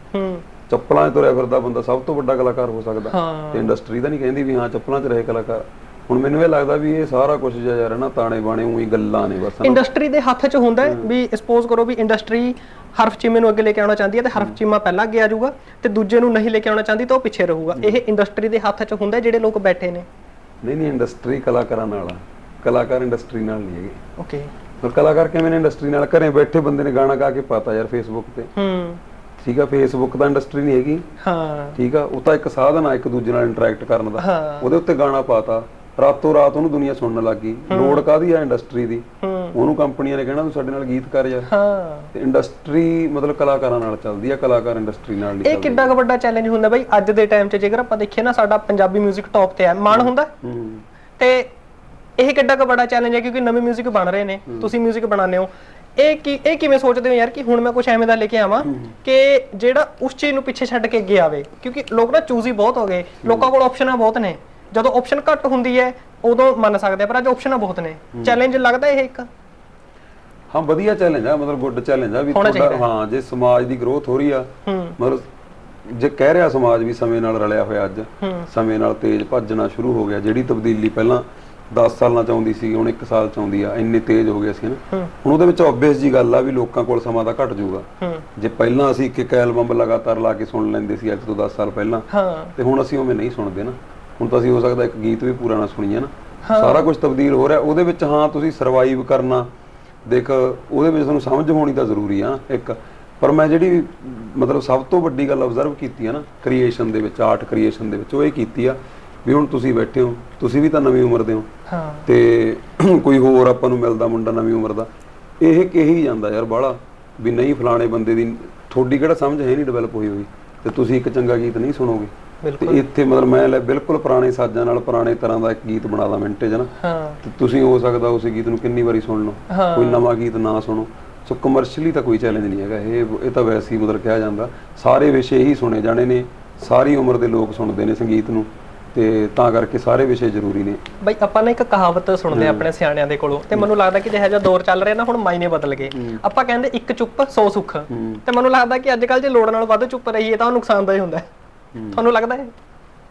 ਚੱਪਲਾਂ 'ਚ ਤੁਰਿਆ ਫਿਰਦਾ ਬੰਦਾ ਸਭ ਤੋਂ ਵੱਡਾ ਕਲਾਕਾਰ ਹੋ ਸਕਦਾ। ਤੇ ਇੰਡਸਟਰੀ ਤਾਂ ਨਹੀਂ ਕਹਿੰਦੀ ਵੀ ਹਾਂ ਚੱਪਲਾਂ 'ਚ ਰਹੇ ਕਲਾਕਾਰ। ਹੁਣ ਮੈਨੂੰ ਇਹ ਲੱਗਦਾ ਵੀ ਇਹ ਸਾਰਾ ਕੁਝ ਜਿਹਾ ਯਾਰ ਨਾ ਤਾਣੇ ਬਾਣੇ ਉਹੀ ਗੱਲਾਂ ਨੇ ਬਸ। ਇੰਡਸਟਰੀ ਦੇ ਹੱਥ 'ਚ ਹੁੰਦਾ ਹੈ ਵੀ ਸਪੋਜ਼ ਕਰੋ ਵੀ ਇੰਡਸਟਰੀ ਹਰਫ ਚੀਮੇ ਨੂੰ ਅੱਗੇ ਲੈ ਕੇ ਆਉਣਾ ਚਾਹੁੰਦੀ ਹੈ ਤੇ ਹਰਫ ਚੀਮਾ ਪਹਿਲਾਂ ਅੱਗੇ ਆ ਜਾਊਗਾ ਤੇ ਦੂਜੇ ਨੂੰ ਨਹੀਂ ਲੈ ਕੇ ਆਉਣਾ ਚਾਹੁੰਦੀ ਤਾਂ ਉਹ ਪਿੱਛੇ ਰਹੂਗਾ। ਇਹ ਇੰਡਸਟਰੀ ਦੇ ਹੱਥ 'ਚ ਹੁੰਦਾ ਜਿਹੜੇ ਲੋਕ ਬੈਠੇ ਨੇ। ਨਹੀਂ ਨਹੀਂ ਇੰਡਸਟਰੀ ਕਲਾਕਾਰਾਂ ਨਾਲ ਆ। ਕਲਾਕਾਰ ਇੰਡਸਟਰੀ ਨਾਲ ਨਹੀਂ ਹੈਗੇ। ਓਕੇ ਪਰ ਕਲਾਕਾਰ ਕਿਵੇਂ ਨੇ ਇੰਡਸਟਰੀ ਨਾਲ? ਘਰੇ ਬੈਠੇ ਬੰਦੇ ਨੇ ਗਾਣਾ ਗਾ ਕੇ ਪਾਤਾ ਯਾਰ ਫੇਸਬੁੱਕ ਤੇ। ਹੂੰ। ਠੀਕ ਆ ਫੇਸਬੁੱਕ ਤਾਂ ਇੰਡਸਟਰੀ ਨਹੀਂ ਹੈਗੀ। ਹਾਂ। ਠੀਕ ਆ ਉਹ ਤਾਂ ਇੱਕ ਸਾਧਨ ਆ ਇੱਕ ਦੂਜੇ ਨਾਲ ਇੰਟਰੈਕਟ ਕਰਨ ਦਾ। ਉਹਦੇ ਉੱਤੇ ਗਾਣਾ ਪਾਤਾ। ਰਾਤੋਂ ਰਾਤ ਉਹਨੂੰ ਦੁਨੀਆ ਸੁਣਨ ਲੱਗ ਗਈ ਲੋੜ ਕਾਦੀ ਆ ਇੰਡਸਟਰੀ ਦੀ ਹੂੰ ਉਹਨੂੰ ਕੰਪਨੀਆਂ ਨੇ ਕਹਿਣਾ ਤੂੰ ਸਾਡੇ ਨਾਲ ਗੀਤ ਕਰ ਯਾਰ ਹਾਂ ਤੇ ਇੰਡਸਟਰੀ ਮਤਲਬ ਕਲਾਕਾਰਾਂ ਨਾਲ ਚੱਲਦੀ ਆ ਕਲਾਕਾਰ ਇੰਡਸਟਰੀ ਨਾਲ ਨਹੀਂ ਇਹ ਚੱਲਦੀ ਕਿੱਡਾ ਕੁ ਵੱਡਾ ਚੈਲੰਜ ਹੁੰਦਾ ਬਈ ਅੱਜ ਦੇ ਟਾਈਮ 'ਚ ਜੇਕਰ ਆਪਾਂ ਦੇਖੀਏ ਨਾ ਸਾਡਾ ਪੰਜਾਬੀ 뮤직 ਟੌਪ ਤੇ ਹੈ ਮਾਣ ਹੁੰਦਾ ਹੈ? ਹੂੰ ਤੇ ਇਹ ਕਿੱਡਾ ਕੁ ਵੱਡਾ ਚੈਲੰਜ ਹੈ ਕਿਉਂਕਿ ਨਵੇਂ 뮤직 ਬਣ ਰਹੇ ਨੇ ਤੁਸੀਂ 뮤직 ਬਣਾਉਂਦੇ ਹੋ ਇਹ ਕੀ ਇਹ ਕਿਵੇਂ ਸੋਚਦੇ ਹੋ ਯਾਰ ਕਿ ਹੁਣ ਮੈਂ ਕੁਝ ਐਵੇਂ ਦਾ ਲੈ ਕੇ ਆਵਾਂ ਕਿ ਜਿਹੜਾ ਉਸ ਚੀਜ਼ ਨੂੰ ਪਿੱਛੇ ਛੱਡ ਕੇ ਅੱਗੇ ਆਵੇ ਕਿਉਂਕਿ ਲੋਕ ਨਾ ਚੂਜ਼ੀ ਬਹੁਤ ਹੋ ਗਏ ਲੋਕਾਂ ਕੋਲ ਆਪਸ਼ਨਾਂ ਬਹੁਤ ਨੇ ਜਦੋਂ ਆਪਸ਼ਨ ਘੱਟ ਹੁੰਦੀ ਹੈ ਉਦੋਂ ਮੰਨ ਸਕਦੇ ਆ ਪਰ ਅੱਜ ਆਪਸ਼ਨਾਂ ਬਹੁਤ ਨੇ। ਚੈਲੰਜ ਲੱਗਦਾ ਇਹ ਇੱਕ? ਹਾਂ ਵਧੀਆ ਚੈਲੰਜ ਆ ਮਤਲਬ ਗੁੱਡ ਚੈਲੰਜ ਆ ਵੀ ਤੁਹਾਡਾ ਹਾਂ ਜੇ ਸਮਾਜ ਦੀ ਗਰੋਥ ਹੋ ਰਹੀ ਆ ਮਤਲਬ ਜੇ ਕਹਿ ਰਿਹਾ ਸਮਾਜ ਵੀ ਸਮੇਂ ਨਾਲ ਰਲਿਆ ਹੋਇਆ ਅੱਜ ਸਮੇਂ ਨਾਲ ਤੇਜ਼ ਭੱਜਣਾ ਸ਼ੁਰੂ ਹੋ ਗਿਆ ਜਿਹੜੀ ਤਬਦੀਲੀ ਪਹਿਲਾਂ 10 ਸਾਲਾਂ ਚ ਆਉਂਦੀ ਸੀ ਹੁਣ 1 ਸਾਲ ਚ ਆਉਂਦੀ ਆ ਇੰਨੇ ਤੇਜ਼ ਹੋ ਗਏ ਸੀ ਨਾ ਹੁਣ ਉਹਦੇ ਵਿੱਚ ਆਬਵੀਅਸ ਜੀ ਗੱਲ ਆ ਵੀ ਲੋਕਾਂ ਕੋਲ ਸਮਾਂ ਤਾਂ ਘਟ ਜਾਊਗਾ। ਜੇ ਪਹਿਲਾਂ ਅਸੀਂ ਇੱਕ ਇੱਕ ਐਲਬਮ ਲਗਾਤਾਰ ਲਾ ਕੇ ਸੁਣ ਲੈਂਦੇ ਸੀ ਅੱਜ ਤੋਂ 10 ਸਾਲ ਪਹਿਲਾਂ ਤੇ ਹੁਣ ਅਸੀਂ ਉਵੇਂ ਨਹੀਂ ਸੁਣਦੇ ਨਾ। ਹੁਣ ਤਾਂ ਅਸੀਂ ਹੋ ਸਕਦਾ ਇੱਕ ਗੀਤ ਵੀ ਪੂਰਾ ਨਾ ਸੁਣੀਏ ਨਾ। ਸਾਰਾ ਕੁਝ ਤਬਦੀਲ ਹੋ ਰਿਹਾ ਉਹਦੇ ਵਿੱਚ ਹਾਂ ਤੁਸੀਂ ਸਰਵਾਈਵ ਕਰਨਾ। ਦੇਖ ਉਹਦੇ ਵਿੱਚ ਤੁਹਾਨੂੰ ਸਮਝ ਹੋਣੀ ਤਾਂ ਜ਼ਰੂਰੀ ਆ ਇੱਕ। ਪਰ ਮੈਂ ਜਿਹੜੀ ਮਤਲਬ ਸਭ ਤੋਂ ਵੱਡੀ ਗੱਲ ਆਬਜ਼ਰਵ ਕੀਤੀ ਆ ਨਾ ਕ੍ਰੀਏਸ਼ਨ ਦੇ ਵਿੱਚ ਆਰਟ ਕ੍ਰੀਏਸ਼ਨ ਦੇ ਵਿੱਚ ਉਹ ਇਹ ਕੀਤੀ ਆ ਵੀ ਹੁਣ ਤੁਸੀਂ ਬੈਠੇ ਹੋ ਤੁਸੀਂ ਵੀ ਤਾਂ ਨਵੀਂ ਉਮਰ ਦੇ ਹੋ। ਹਾਂ। ਤੇ ਕੋਈ ਹੋਰ ਆਪਾਂ ਨੂੰ ਮਿਲਦਾ ਮੁੰਡਾ ਨਵੀਂ ਉਮਰ ਦਾ ਇਹ ਕਹੀ ਜਾਂਦਾ ਯਾਰ ਬਾਹਲਾ ਵੀ ਨਹੀਂ ਫਲਾਣੇ ਬੰਦੇ ਦੀ ਤੁਹਾਡੀ ਕਿਹੜਾ ਸਮਝ ਹੈ ਨਹੀਂ ਡਿਵੈਲਪ ਹੋਈ ਹੋਈ ਤੇ ਤੁਸੀਂ ਇੱਕ ਚੰਗਾ ਗੀਤ ਨਹੀਂ ਸੁਣੋਗੇ। ਤੇ ਇੱਥੇ ਮਤਲਬ ਮੈਂ ਲੈ ਬਿਲਕੁਲ ਪੁਰਾਣੇ ਸਾਜ਼ਾਂ ਨਾਲ ਪੁਰਾਣੇ ਤਰ੍ਹਾਂ ਦਾ ਇੱਕ ਗੀਤ ਬਣਾ ਦਾਂ ਮਿੰਟੇ 'ਚ ਨਾ। ਹਾਂ। ਤੇ ਤੁਸੀਂ ਹੋ ਸਕਦਾ ਉਸ ਗੀਤ ਨੂੰ ਕਿੰਨੀ ਵਾਰੀ ਸੁਣ ਲਓ। ਕੋਈ ਨਵਾਂ ਗੀਤ ਨਾ ਸੁਣੋ। ਸੋ ਕਮਰਸ਼ੀਅਲੀ ਤਾਂ ਕੋਈ ਚੈਲੰਜ ਨਹੀਂ ਹੈਗਾ। ਇਹ ਇਹ ਤਾਂ ਵੈਸੇ ਹੀ ਮਤਲਬ ਕਿਹਾ ਜਾਂਦਾ। ਸਾਰੇ ਵਿਸ਼ੇ ਹੀ ਸੁਣੇ ਜਾਣੇ ਨੇ। ਸਾਰੀ ਉਮਰ ਦੇ ਲੋਕ ਸੁਣਦੇ ਨੇ ਸੰਗੀਤ ਨੂੰ। ਤੇ ਤਾਂ ਕਰਕੇ ਸਾਰੇ ਵਿਸ਼ੇ ਜ਼ਰੂਰੀ ਨੇ। ਬਈ ਆਪਾਂ ਨਾ ਇੱਕ ਕਹਾਵਤ ਸੁਣਦੇ ਆ ਆਪਣੇ ਸਿਆਣਿਆਂ ਦੇ ਕੋਲੋਂ। ਤੇ ਮੈਨੂੰ ਲੱਗਦਾ ਕਿ ਜਿਹੜਾ ਜਿਹਾ ਦੌਰ ਚੱਲ ਰਿਹਾ ਨਾ ਹੁਣ ਮਾਇਨੇ ਬਦਲ ਗਏ। ਆਪਾਂ ਕਹਿੰਦੇ ਇੱਕ ਚੁੱਪ 100 ਸੁੱਖ। ਤੇ ਮੈਨੂੰ ਲੱਗਦਾ ਕਿ ਅੱਜ ਕੱਲ ਜੇ ਲੋੜ ਨਾਲ ਵੱਧ ਚੁੱਪ ਰਹੀਏ ਤਾਂ ਉਹ ਨੁਕਸਾਨਦਾਇਕ ਹੁੰਦਾ। ਹੈ ਤੁਹਾਨੂੰ ਲੱਗਦਾ ਹੈ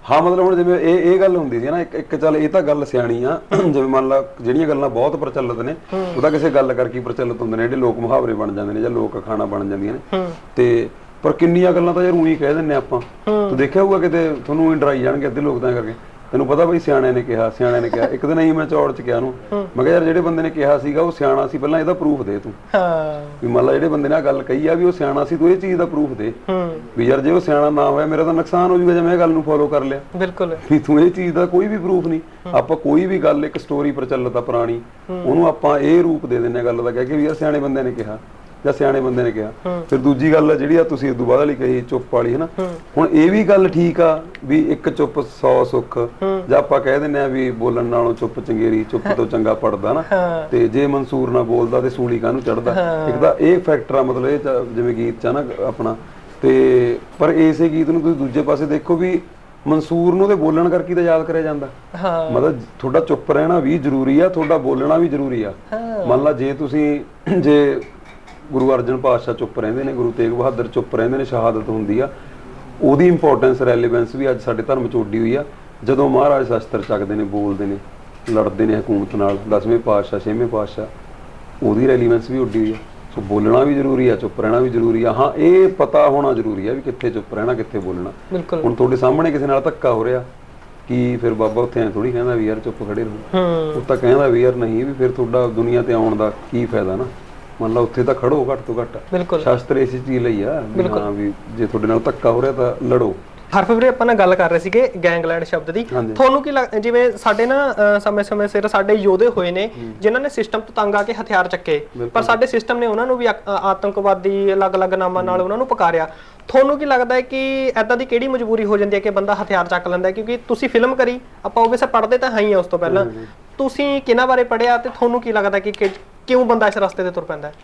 ਹਾਂ ਮਤਲਬ ਹੁਣ ਜਿਵੇਂ ਇਹ ਇਹ ਗੱਲ ਹੁੰਦੀ ਸੀ ਨਾ ਇੱਕ ਇੱਕ ਚੱਲ ਇਹ ਤਾਂ ਗੱਲ ਸਿਆਣੀ ਆ। ਜਿਵੇਂ ਮੰਨ ਲਾ ਜਿਹੜੀਆਂ ਗੱਲਾਂ ਬਹੁਤ ਪ੍ਰਚਲਿਤ ਨੇ ਉਹ ਤਾਂ ਕਿਸੇ ਗੱਲ ਕਰਕੇ ਪ੍ਰਚਲਿਤ ਹੁੰਦੇ ਨੇ ਜਿਹੜੇ ਲੋਕ ਮੁਹਾਵਰੇ ਬਣ ਜਾਂਦੇ ਨੇ ਜਾਂ ਲੋਕ ਖਾਣਾ ਬਣ ਜਾਂਦੀਆਂ ਨੇ। ਤੇ ਪਰ ਕਿੰਨੀਆਂ ਗੱਲਾਂ ਤਾਂ ਯਾਰ ਉਹੀ ਕਹਿ ਦਿੰਨੇ ਆਪਾਂ। ਤੂੰ ਦੇਖਿਆ ਹੋਊਗਾ ਕਿਤੇ ਤੁਹਾਨੂੰ ਹੀ ਡਰਾਈ ਜਾਣਗੇ ਅੱਧੇ ਲੋਕ ਤਾਂ ਕਰਕੇ। ਤੈਨੂੰ ਪਤਾ ਬਈ ਸਿਆਣੇ ਨੇ ਕਿਹਾ ਸਿਆਣੇ ਨੇ ਕਿਹਾ ਇੱਕ ਦਿਨ ਹੀ ਮੈਂ ਚੌੜ ਚ ਕਿਹਾ ਨੂੰ ਮੈਂ ਕਿਹਾ ਯਾਰ ਜਿਹੜੇ ਬੰਦੇ ਨੇ ਕਿਹਾ ਸੀਗਾ ਉਹ ਸਿਆਣਾ ਸੀ ਪਹਿਲਾਂ ਇਹਦਾ ਪ੍ਰੂਫ ਦੇ ਤੂੰ। ਹਾਂ। ਵੀ ਮੰਨ ਲਾ ਜਿਹੜੇ ਬੰਦੇ ਨੇ ਗੱਲ ਕਹੀ ਆ ਵੀ ਉਹ ਸਿਆਣਾ ਸੀ ਤੂੰ ਇਹ ਚੀਜ਼ ਦਾ ਪ੍ਰੂਫ ਦੇ। ਹੂੰ। ਵੀ ਯਾਰ ਜੇ ਉਹ ਸਿਆਣਾ ਨਾ ਹੋਇਆ ਮੇਰਾ ਤਾਂ ਨੁਕਸਾਨ ਹੋ ਜਾਊਗਾ ਜੇ ਮੈਂ ਇਹ ਗੱਲ ਨੂੰ ਫੋਲੋ ਕਰ ਲਿਆ। ਬਿਲਕੁਲ। ਵੀ ਤੂੰ ਇਹ ਚੀਜ਼ ਦਾ ਕੋਈ ਵੀ ਪ੍ਰੂਫ ਨਹੀਂ। ਆਪਾਂ ਕੋਈ ਵੀ ਗੱਲ ਇੱਕ ਸਟੋਰੀ ਪ੍ਰਚਲਿਤ ਆ ਪੁਰਾਣੀ ਉਹਨੂੰ ਆਪਾਂ ਇਹ ਰੂਪ ਦੇ ਦਿੰਨੇ ਗੱਲ ਦਾ ਕਹਿ ਕੇ ਵੀ ਯਾਰ ਸਿਆਣੇ ਬੰਦੇ ਨੇ ਕਿਹਾ। ਜਾਂ ਸਿਆਣੇ ਬੰਦੇ ਨੇ ਕਿਹਾ। ਫਿਰ ਦੂਜੀ ਗੱਲ ਆ ਜਿਹੜੀ ਆ ਤੁਸੀਂ ਇਸ ਤੋਂ ਬਾਅਦ ਵਾਲੀ ਕਹੀ ਚੁੱਪ ਵਾਲੀ ਹੈ। ਨਾ ਹੁਣ ਇਹ ਵੀ ਗੱਲ ਠੀਕ ਆ ਵੀ ਇੱਕ ਚੁੱਪ 100 ਸੁੱਖ ਜਾਂ ਆਪਾਂ ਕਹਿ ਦਿੰਨੇ ਆ ਵੀ ਬੋਲਣ ਨਾਲੋਂ ਚੁੱਪ ਚੰਗੇਰੀ ਚੁੱਪ ਤੋਂ ਚੰਗਾ ਪੜਦਾ ਨਾ ਤੇ ਜੇ ਮਨਸੂਰ ਨਾ ਬੋਲਦਾ ਤੇ ਸੂਲੀ ਕਾਹਨੂੰ ਚੜਦਾ ਇੱਕ ਤਾਂ ਇਹ ਫੈਕਟਰ ਆ ਮਤਲਬ ਇਹ ਜਿਵੇਂ ਗੀਤ ਚ ਨਾ ਆਪਣਾ ਤੇ ਪਰ ਇਸੇ ਗੀਤ ਨੂੰ ਤੁਸੀਂ ਦੂਜੇ ਪਾਸੇ ਦੇਖੋ ਵੀ ਮਨਸੂਰ ਨੂੰ ਤੇ ਬੋਲਣ ਕਰਕੇ ਤਾਂ ਯਾਦ ਕਰਿਆ ਜਾਂਦਾ। ਹਾਂ। ਮਤਲਬ ਤੁਹਾਡਾ ਚੁੱਪ ਰਹਿਣਾ ਵੀ ਜ਼ਰੂਰੀ ਆ ਤੁਹਾਡਾ ਬੋਲਣਾ ਵੀ ਜ਼ਰੂਰੀ ਆ। ਮੰਨ ਲਾ ਜੇ ਤੁਸੀਂ ਜੇ ਗੁਰੂ ਅਰਜਨ ਪਾਤਸ਼ਾਹ ਚੁੱਪ ਰਹਿੰਦੇ ਨੇ ਗੁਰੂ ਤੇਗ ਬਹਾਦਰ ਚੁੱਪ ਰਹਿੰਦੇ ਨੇ ਸ਼ਹਾਦਤ ਹੁੰਦੀ ਆ। ਉਹਦੀ ਇੰਪੋਰਟੈਂਸ ਰੈਲੇਵੈਂਸ ਵੀ ਅੱਜ ਸਾਡੇ ਧਰਮ ਚ ਉੱਡੀ ਹੋਈ ਆ। ਜਦੋਂ ਮਹਾਰਾਜ ਸ਼ਸਤਰ ਚੱਕਦੇ ਨੇ ਬੋਲਦੇ ਨੇ ਲੜਦੇ ਨੇ ਹਕੂਮਤ ਨਾਲ ਦਸਵੇਂ ਪਾਤਸ਼ਾਹ ਛੇਵੇਂ ਪਾਤਸ਼ਾਹ ਉਹਦੀ ਰੈਲੇਵੈਂਸ ਵੀ ਉੱਡੀ ਹੋਈ ਆ। ਸੋ ਬੋਲਣਾ ਵੀ ਜ਼ਰੂਰੀ ਆ ਚੁੱਪ ਰਹਿਣਾ ਵੀ ਜ਼ਰੂਰੀ ਆ। ਹਾਂ ਇਹ ਪਤਾ ਹੋਣਾ ਜ਼ਰੂਰੀ ਆ ਵੀ ਕਿੱਥੇ ਚੁੱਪ ਰਹਿਣਾ ਕਿੱਥੇ ਬੋਲਣਾ। ਹੁਣ ਤੁਹਾਡੇ ਸਾਹਮਣੇ ਕਿਸੇ ਨਾਲ ਧੱਕਾ ਹੋ ਰਿਹਾ ਕੀ ਫਿਰ ਬਾਬਾ ਉੱਥੇ ਐ ਥੋੜੀ ਕਹਿੰਦਾ ਵੀ ਯਾਰ ਚੁੱਪ ਖੜੇ ਰਹੋ। ਉਹ ਤਾਂ ਕਹਿੰਦਾ ਵੀ ਯਾਰ ਨਹੀਂ ਵੀ ਫਿਰ ਤੁਹਾਡਾ ਦੁਨੀਆ ਤੇ ਆਉਣ ਦਾ ਕੀ ਫਾਇਦਾ ਨਾ। ਮੰਨ ਉੱਥੇ ਤਾਂ ਖੜੋ ਘੱਟ ਤੋਂ ਘੱਟ। ਬਿਲਕੁਲ। ਸ਼ਾਸਤਰ ਇਸੇ ਚੀਜ਼ ਲਈ ਆ ਵੀ ਹਾਂ ਵੀ ਜੇ ਤੁਹਾਡੇ ਨਾਲ ਧੱਕਾ ਹੋ ਰਿਹਾ ਤਾਂ ਲੜੋ। ਹਰਫ ਵੀਰੇ ਆਪਾਂ ਨਾਲ ਗੱਲ ਕਰ ਰਹੇ ਸੀਗੇ ਗੈਂਗਲੈਂਡ ਸ਼ਬਦ ਦੀ। ਹਾਂਜੀ। ਤੁਹਾਨੂੰ ਕੀ ਲੱਗ ਜਿਵੇਂ ਸਾਡੇ ਨਾ ਅ, ਸਮੇਂ-ਸਮੇਂ ਸਿਰ ਸਾਡੇ ਯੋਧੇ ਹੋਏ ਨੇ ਜਿਨ੍ਹਾਂ ਨੇ ਸਿਸਟਮ ਤੋਂ ਤੰਗ ਆ ਕੇ ਹਥਿਆਰ ਚੱਕੇ ਪਰ ਸਾਡੇ ਸਿਸਟਮ ਨੇ ਉਹਨਾਂ ਨੂੰ ਵੀ ਆਕ- ਅ, ਆਤੰਕਵਾਦੀ ਅਲੱਗ-ਅਲੱਗ ਨਾਮਾਂ ਨਾਲ ਉਹਨਾਂ ਨੂੰ ਪੁਕਾਰਿਆ। ਤੁਹਾਨੂੰ ਕੀ ਲੱਗਦਾ ਹੈ ਕਿ ਐਦਾਂ ਦੀ ਕਿਹੜੀ ਮਜਬੂਰੀ ਹੋ ਜਾਂਦੀ ਹੈ ਕਿ ਬੰਦਾ ਹਥਿਆਰ ਚੱਕ ਲੈਂਦਾ ਹੈ? ਕਿਉਂਕਿ ਤੁਸੀਂ ਫਿਲਮ ਕਰੀ ਆਪਾਂ ਉਹ ਵੈਸੇ ਪੜ੍ਹਦੇ ਤਾਂ ਹਾਂ ਹੀ ਆ ਉਸ ਤੋਂ ਪਹਿਲਾਂ। ਤੁਸੀਂ ਕਿਹਨਾਂ ਬਾਰੇ ਪੜ੍ਹਿਆ ਤੇ ਤੁਹਾਨੂੰ ਕੀ ਲੱਗਦਾ ਕਿ ਕਿ- ਕਿਉਂ ਬੰਦਾ ਇਸ ਰਸਤੇ ਤੇ ਤੁਰ ਪੈਂਦਾ ਹੈ?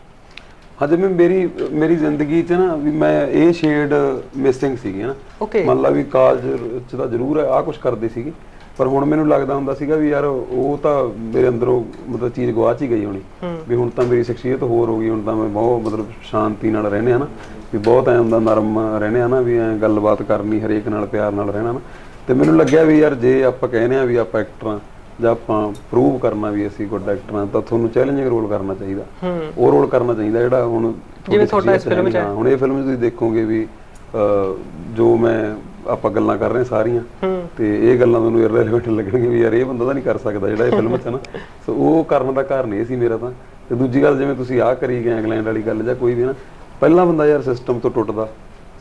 ਹਾਂ ਜਿਵੇਂ ਮੇਰੀ ਮੇਰੀ ਜ਼ਿੰਦਗੀ 'ਚ ਨਾ ਵੀ ਮੈਂ ਇਹ ਸ਼ੇਡ ਮਿਸਿੰਗ ਸੀਗੀ ਨਾ ਓਕੇ ਮੰਨ ਲਾ ਵੀ ਕਾਲਜ ਚ ਤਾਂ ਜ਼ਰੂਰ ਆ ਕੁਝ ਕਰਦੇ ਸੀਗੇ। ਪਰ ਹੁਣ ਮੈਨੂੰ ਲੱਗਦਾ ਹੁੰਦਾ ਸੀਗਾ ਵੀ ਯਾਰ ਉਹ ਤਾਂ ਮੇਰੇ ਅੰਦਰੋਂ ਮਤਲਬ ਚੀਜ਼ ਗਵਾਚ ਹੀ ਗਈ ਹੋਣੀ। ਵੀ ਹੁਣ ਤਾਂ ਮੇਰੀ ਸ਼ਖਸੀਅਤ ਹੋਰ ਹੋ ਗਈ ਹੁਣ ਤਾਂ ਮੈਂ ਬਹੁਤ ਮਤਲਬ ਸ਼ਾਂਤੀ ਨਾਲ ਰਹਿੰਦੇ ਆ ਨਾ। ਵੀ ਬਹੁਤ ਐ ਹੁੰਦਾ ਨਰਮ ਰਹਿੰਦੇ ਆ ਨਾ ਵੀ ਐ ਗੱਲਬਾਤ ਕਰਨੀ ਹਰੇਕ ਨਾਲ ਪਿਆਰ ਨਾਲ ਰਹਿਣਾ ਨਾ। ਤੇ ਮੈਨੂੰ ਲੱਗਿਆ ਵੀ ਯਾਰ ਜੇ ਆਪਾਂ ਕਹਿੰਦੇ ਆ ਵੀ ਆਪਾਂ ਐਕਟਰ ਆ ਜਾਂ ਆਪਾਂ ਪ੍ਰੂਵ ਕਰਨਾ ਵੀ ਅਸੀਂ ਗੁੱਡ ਐਕਟਰ ਆ ਤਾਂ ਤੁਹਾਨੂੰ ਚੈਲੰਜਿੰਗ ਰੋਲ ਕਰਨਾ ਚਾਹੀਦਾ। ਹੂੰ। ਉਹ ਰੋਲ ਕਰਨਾ ਚਾਹੀਦਾ ਜਿਹੜਾ ਹੁਣ ਜਿਵੇਂ ਤੁਹਾਡਾ ਇਸ film 'ਚ ਹੈ। ਹਾਂ, ਹੁਣ ਇਹ ਫਿਲਮ 'ਚ ਤੁਸੀਂ ਦੇਖੋਗੇ ਵੀ ਜੋ ਮੈਂ ਆਪਾਂ ਗੱਲਾਂ ਕਰ ਰਹੇ ਹਾਂ ਸਾਰੀਆਂ ਹੂੰ। ਤੇ ਇਹ ਗੱਲਾਂ ਤੁਹਾਨੂੰ ਇਰਰੈਲੇਵੈਂਟ ਲੱਗਣਗੀਆਂ ਵੀ ਯਾਰ ਇਹ ਬੰਦਾ ਤਾਂ ਨਹੀਂ ਕਰ ਸਕਦਾ ਜਿਹੜਾ ਇਹ ਫਿਲਮ 'ਚ ਹੈ ਨਾ। ਸੋ ਉਹ ਕਰਨ ਦਾ ਕਾਰਨ ਇਹ ਸੀ ਮੇਰਾ ਤਾਂ। ਤੇ ਦੂਜੀ ਗੱਲ ਜਿਵੇਂ ਤੁਸੀਂ ਆਹ ਕਰੀ ਗਏ ਇੰਗਲੈਂਡ ਵਾਲੀ ਗੱਲ ਜਾਂ ਕੋਈ ਵੀ ਨਾ ਪਹਿਲਾ ਬੰਦਾ ਯਾਰ ਸਿਸਟਮ ਤੋਂ ਟੁੱਟਦਾ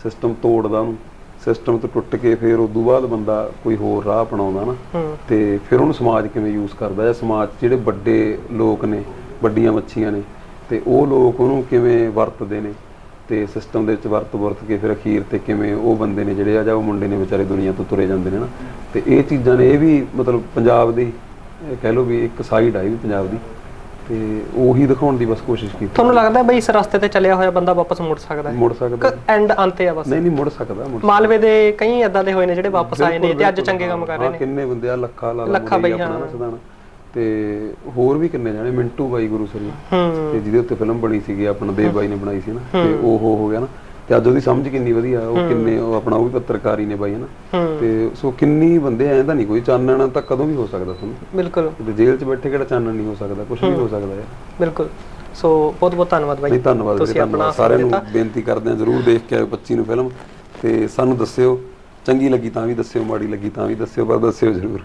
ਸਿਸਟਮ ਤੋੜਦਾ ਉਹਨੂੰ। ਸਿਸਟਮ ਤੋਂ ਟੁੱਟ ਕੇ ਫਿਰ ਉਦੋਂ ਬਾਅਦ ਬੰਦਾ ਕੋਈ ਹੋਰ ਰਾਹ ਅਪਣਾਉਂਦਾ ਨਾ ਤੇ ਫਿਰ ਉਹਨੂੰ ਸਮਾਜ ਕਿਵੇਂ ਯੂਜ਼ ਕਰਦਾ ਜਾਂ ਸਮਾਜ 'ਚ ਜਿਹੜੇ ਵੱਡੇ ਲੋਕ ਨੇ ਵੱਡੀਆਂ ਮੱਛੀਆਂ ਨੇ ਤੇ ਉਹ ਲੋਕ ਉਹਨੂੰ ਕਿਵੇਂ ਵਰਤਦੇ ਨੇ ਤੇ ਸਿਸਟਮ ਦੇ ਵਿੱਚ ਵਰਤ ਵਰਤ ਕੇ ਫਿਰ ਅਖੀਰ ਤੇ ਕਿਵੇਂ ਉਹ ਬੰਦੇ ਨੇ ਜਿਹੜੇ ਆ ਜਾਂ ਉਹ ਮੁੰਡੇ ਨੇ ਵਿਚਾਰੇ ਦੁਨੀਆ ਤੋਂ ਤੁਰੇ ਜਾਂਦੇ ਨੇ ਨਾ ਤੇ ਇਹ ਚੀਜ਼ਾਂ ਨੇ ਇਹ ਵੀ ਮਤਲਬ ਪੰਜਾਬ ਦੀ ਕਹਿ ਲਓ ਵੀ ਇੱਕ ਸਾਈਡ ਆ ਇਹ ਵੀ ਪੰਜਾਬ ਦੀ। ਤੇ ਉਹੀ ਦਿਖਾਉਣ ਦੀ ਬਸ ਕੋਸ਼ਿਸ਼ ਕੀਤੀ। ਤੁਹਾਨੂੰ ਲੱਗਦਾ ਬਈ ਇਸ ਰਸਤੇ ਤੇ ਚੱਲਿਆ ਹੋਇਆ ਬੰਦਾ ਵਾਪਸ ਮੁੜ ਸਕਦਾ ਹੈ? ਮੁੜ ਸਕਦਾ। ਐਂਡ ਅੰਤੇ ਆ ਬਸ। ਨਹੀਂ ਨਹੀਂ ਮੁੜ ਸਕਦਾ ਮੁੜ ਮਾਲਵੇ ਦੇ ਕਈ ਇਦਾਂ ਦੇ ਹੋਏ ਨੇ ਜਿਹੜੇ ਵਾਪਸ ਆਏ ਨੇ ਤੇ ਅੱਜ ਚੰਗੇ ਕੰਮ ਕਰ ਰਹੇ ਹਾਂ, ਨੇ। ਕਿੰਨੇ ਬੰਦੇ ਆ ਲੱਖਾ ਲਾ ਲਾ ਲੱਖਾ ਮੁੰਡੇ ਬਈ, ਆਪਣਾ ਹਾਂ। ਤੇ ਹੋਰ ਵੀ ਕਿੰਨੇ ਜਾਣੇ ਮਿੰਟੂ ਬਾਈ ਗੁਰੂਸਰੀ ਹੂੰ। ਤੇ ਜਿਹਦੇ ਉੱਤੇ ਫਿਲਮ ਬਣੀ ਸੀਗੀ ਆਪਣਾ ਦੇਵ ਬਾਈ ਨੇ ਬਣਾਈ ਸੀ ਨਾ। ਤੇ ਉਹ ਹੋ ਗਿਆ ਨਾ। ਤੇ ਅੱਜ ਉਹਦੀ ਸਮਝ ਕਿੰਨੀ ਵਧੀਆ ਉਹ ਕਿੰਨੇ ਉਹ ਆਪਣਾ ਉਹ ਵੀ ਪੱਤਰਕਾਰੀ ਨੇ ਬਾਈ ਨਾ? ਹੂੰ। ਤੇ ਸੋ ਕਿੰਨੀ ਬੰਦੇ ਐਂ ਤਾਂ ਨਹੀਂ ਕੋਈ ਚਾਨਣ ਤਾਂ ਕਦੋਂ ਵੀ ਹੋ ਸਕਦਾ ਤੁਹਾਨੂੰ? ਬਿਲਕੁਲ। ਤੇ ਜੇਲ੍ਹ 'ਚ ਬੈਠੇ ਕਿਹੜਾ ਚਾਨਣ ਨਹੀਂ ਹੋ ਸਕਦਾ ਕੁਝ ਵੀ ਹੋ। ਸਕਦਾ ਹੈ ਬਿਲਕੁਲ। ਸੋ ਬਹੁਤ ਬਹੁਤ ਧੰਨਵਾਦ ਬਾਈ। ਧੰਨਵਾਦ ਤੁਸੀਂ ਆਪਣਾ ਸਾਰਿਆਂ ਨੂੰ ਬੇਨਤੀ ਕਰਦੇ ਹਾਂ ਜਰੂਰ ਦੇਖ ਕੇ ਆਇਓ 25 ਨੂੰ ਫਿਲਮ ਤੇ ਸਾਨੂੰ ਦੱਸਿਓ ਚੰਗੀ ਲੱਗੀ ਤਾਂ ਵੀ ਦੱਸਿਓ ਮਾੜੀ ਲੱਗੀ ਤਾਂ ਵੀ ਦੱਸਿਓ ਪਰ ਦੱਸਿਓ ਜਰੂਰ।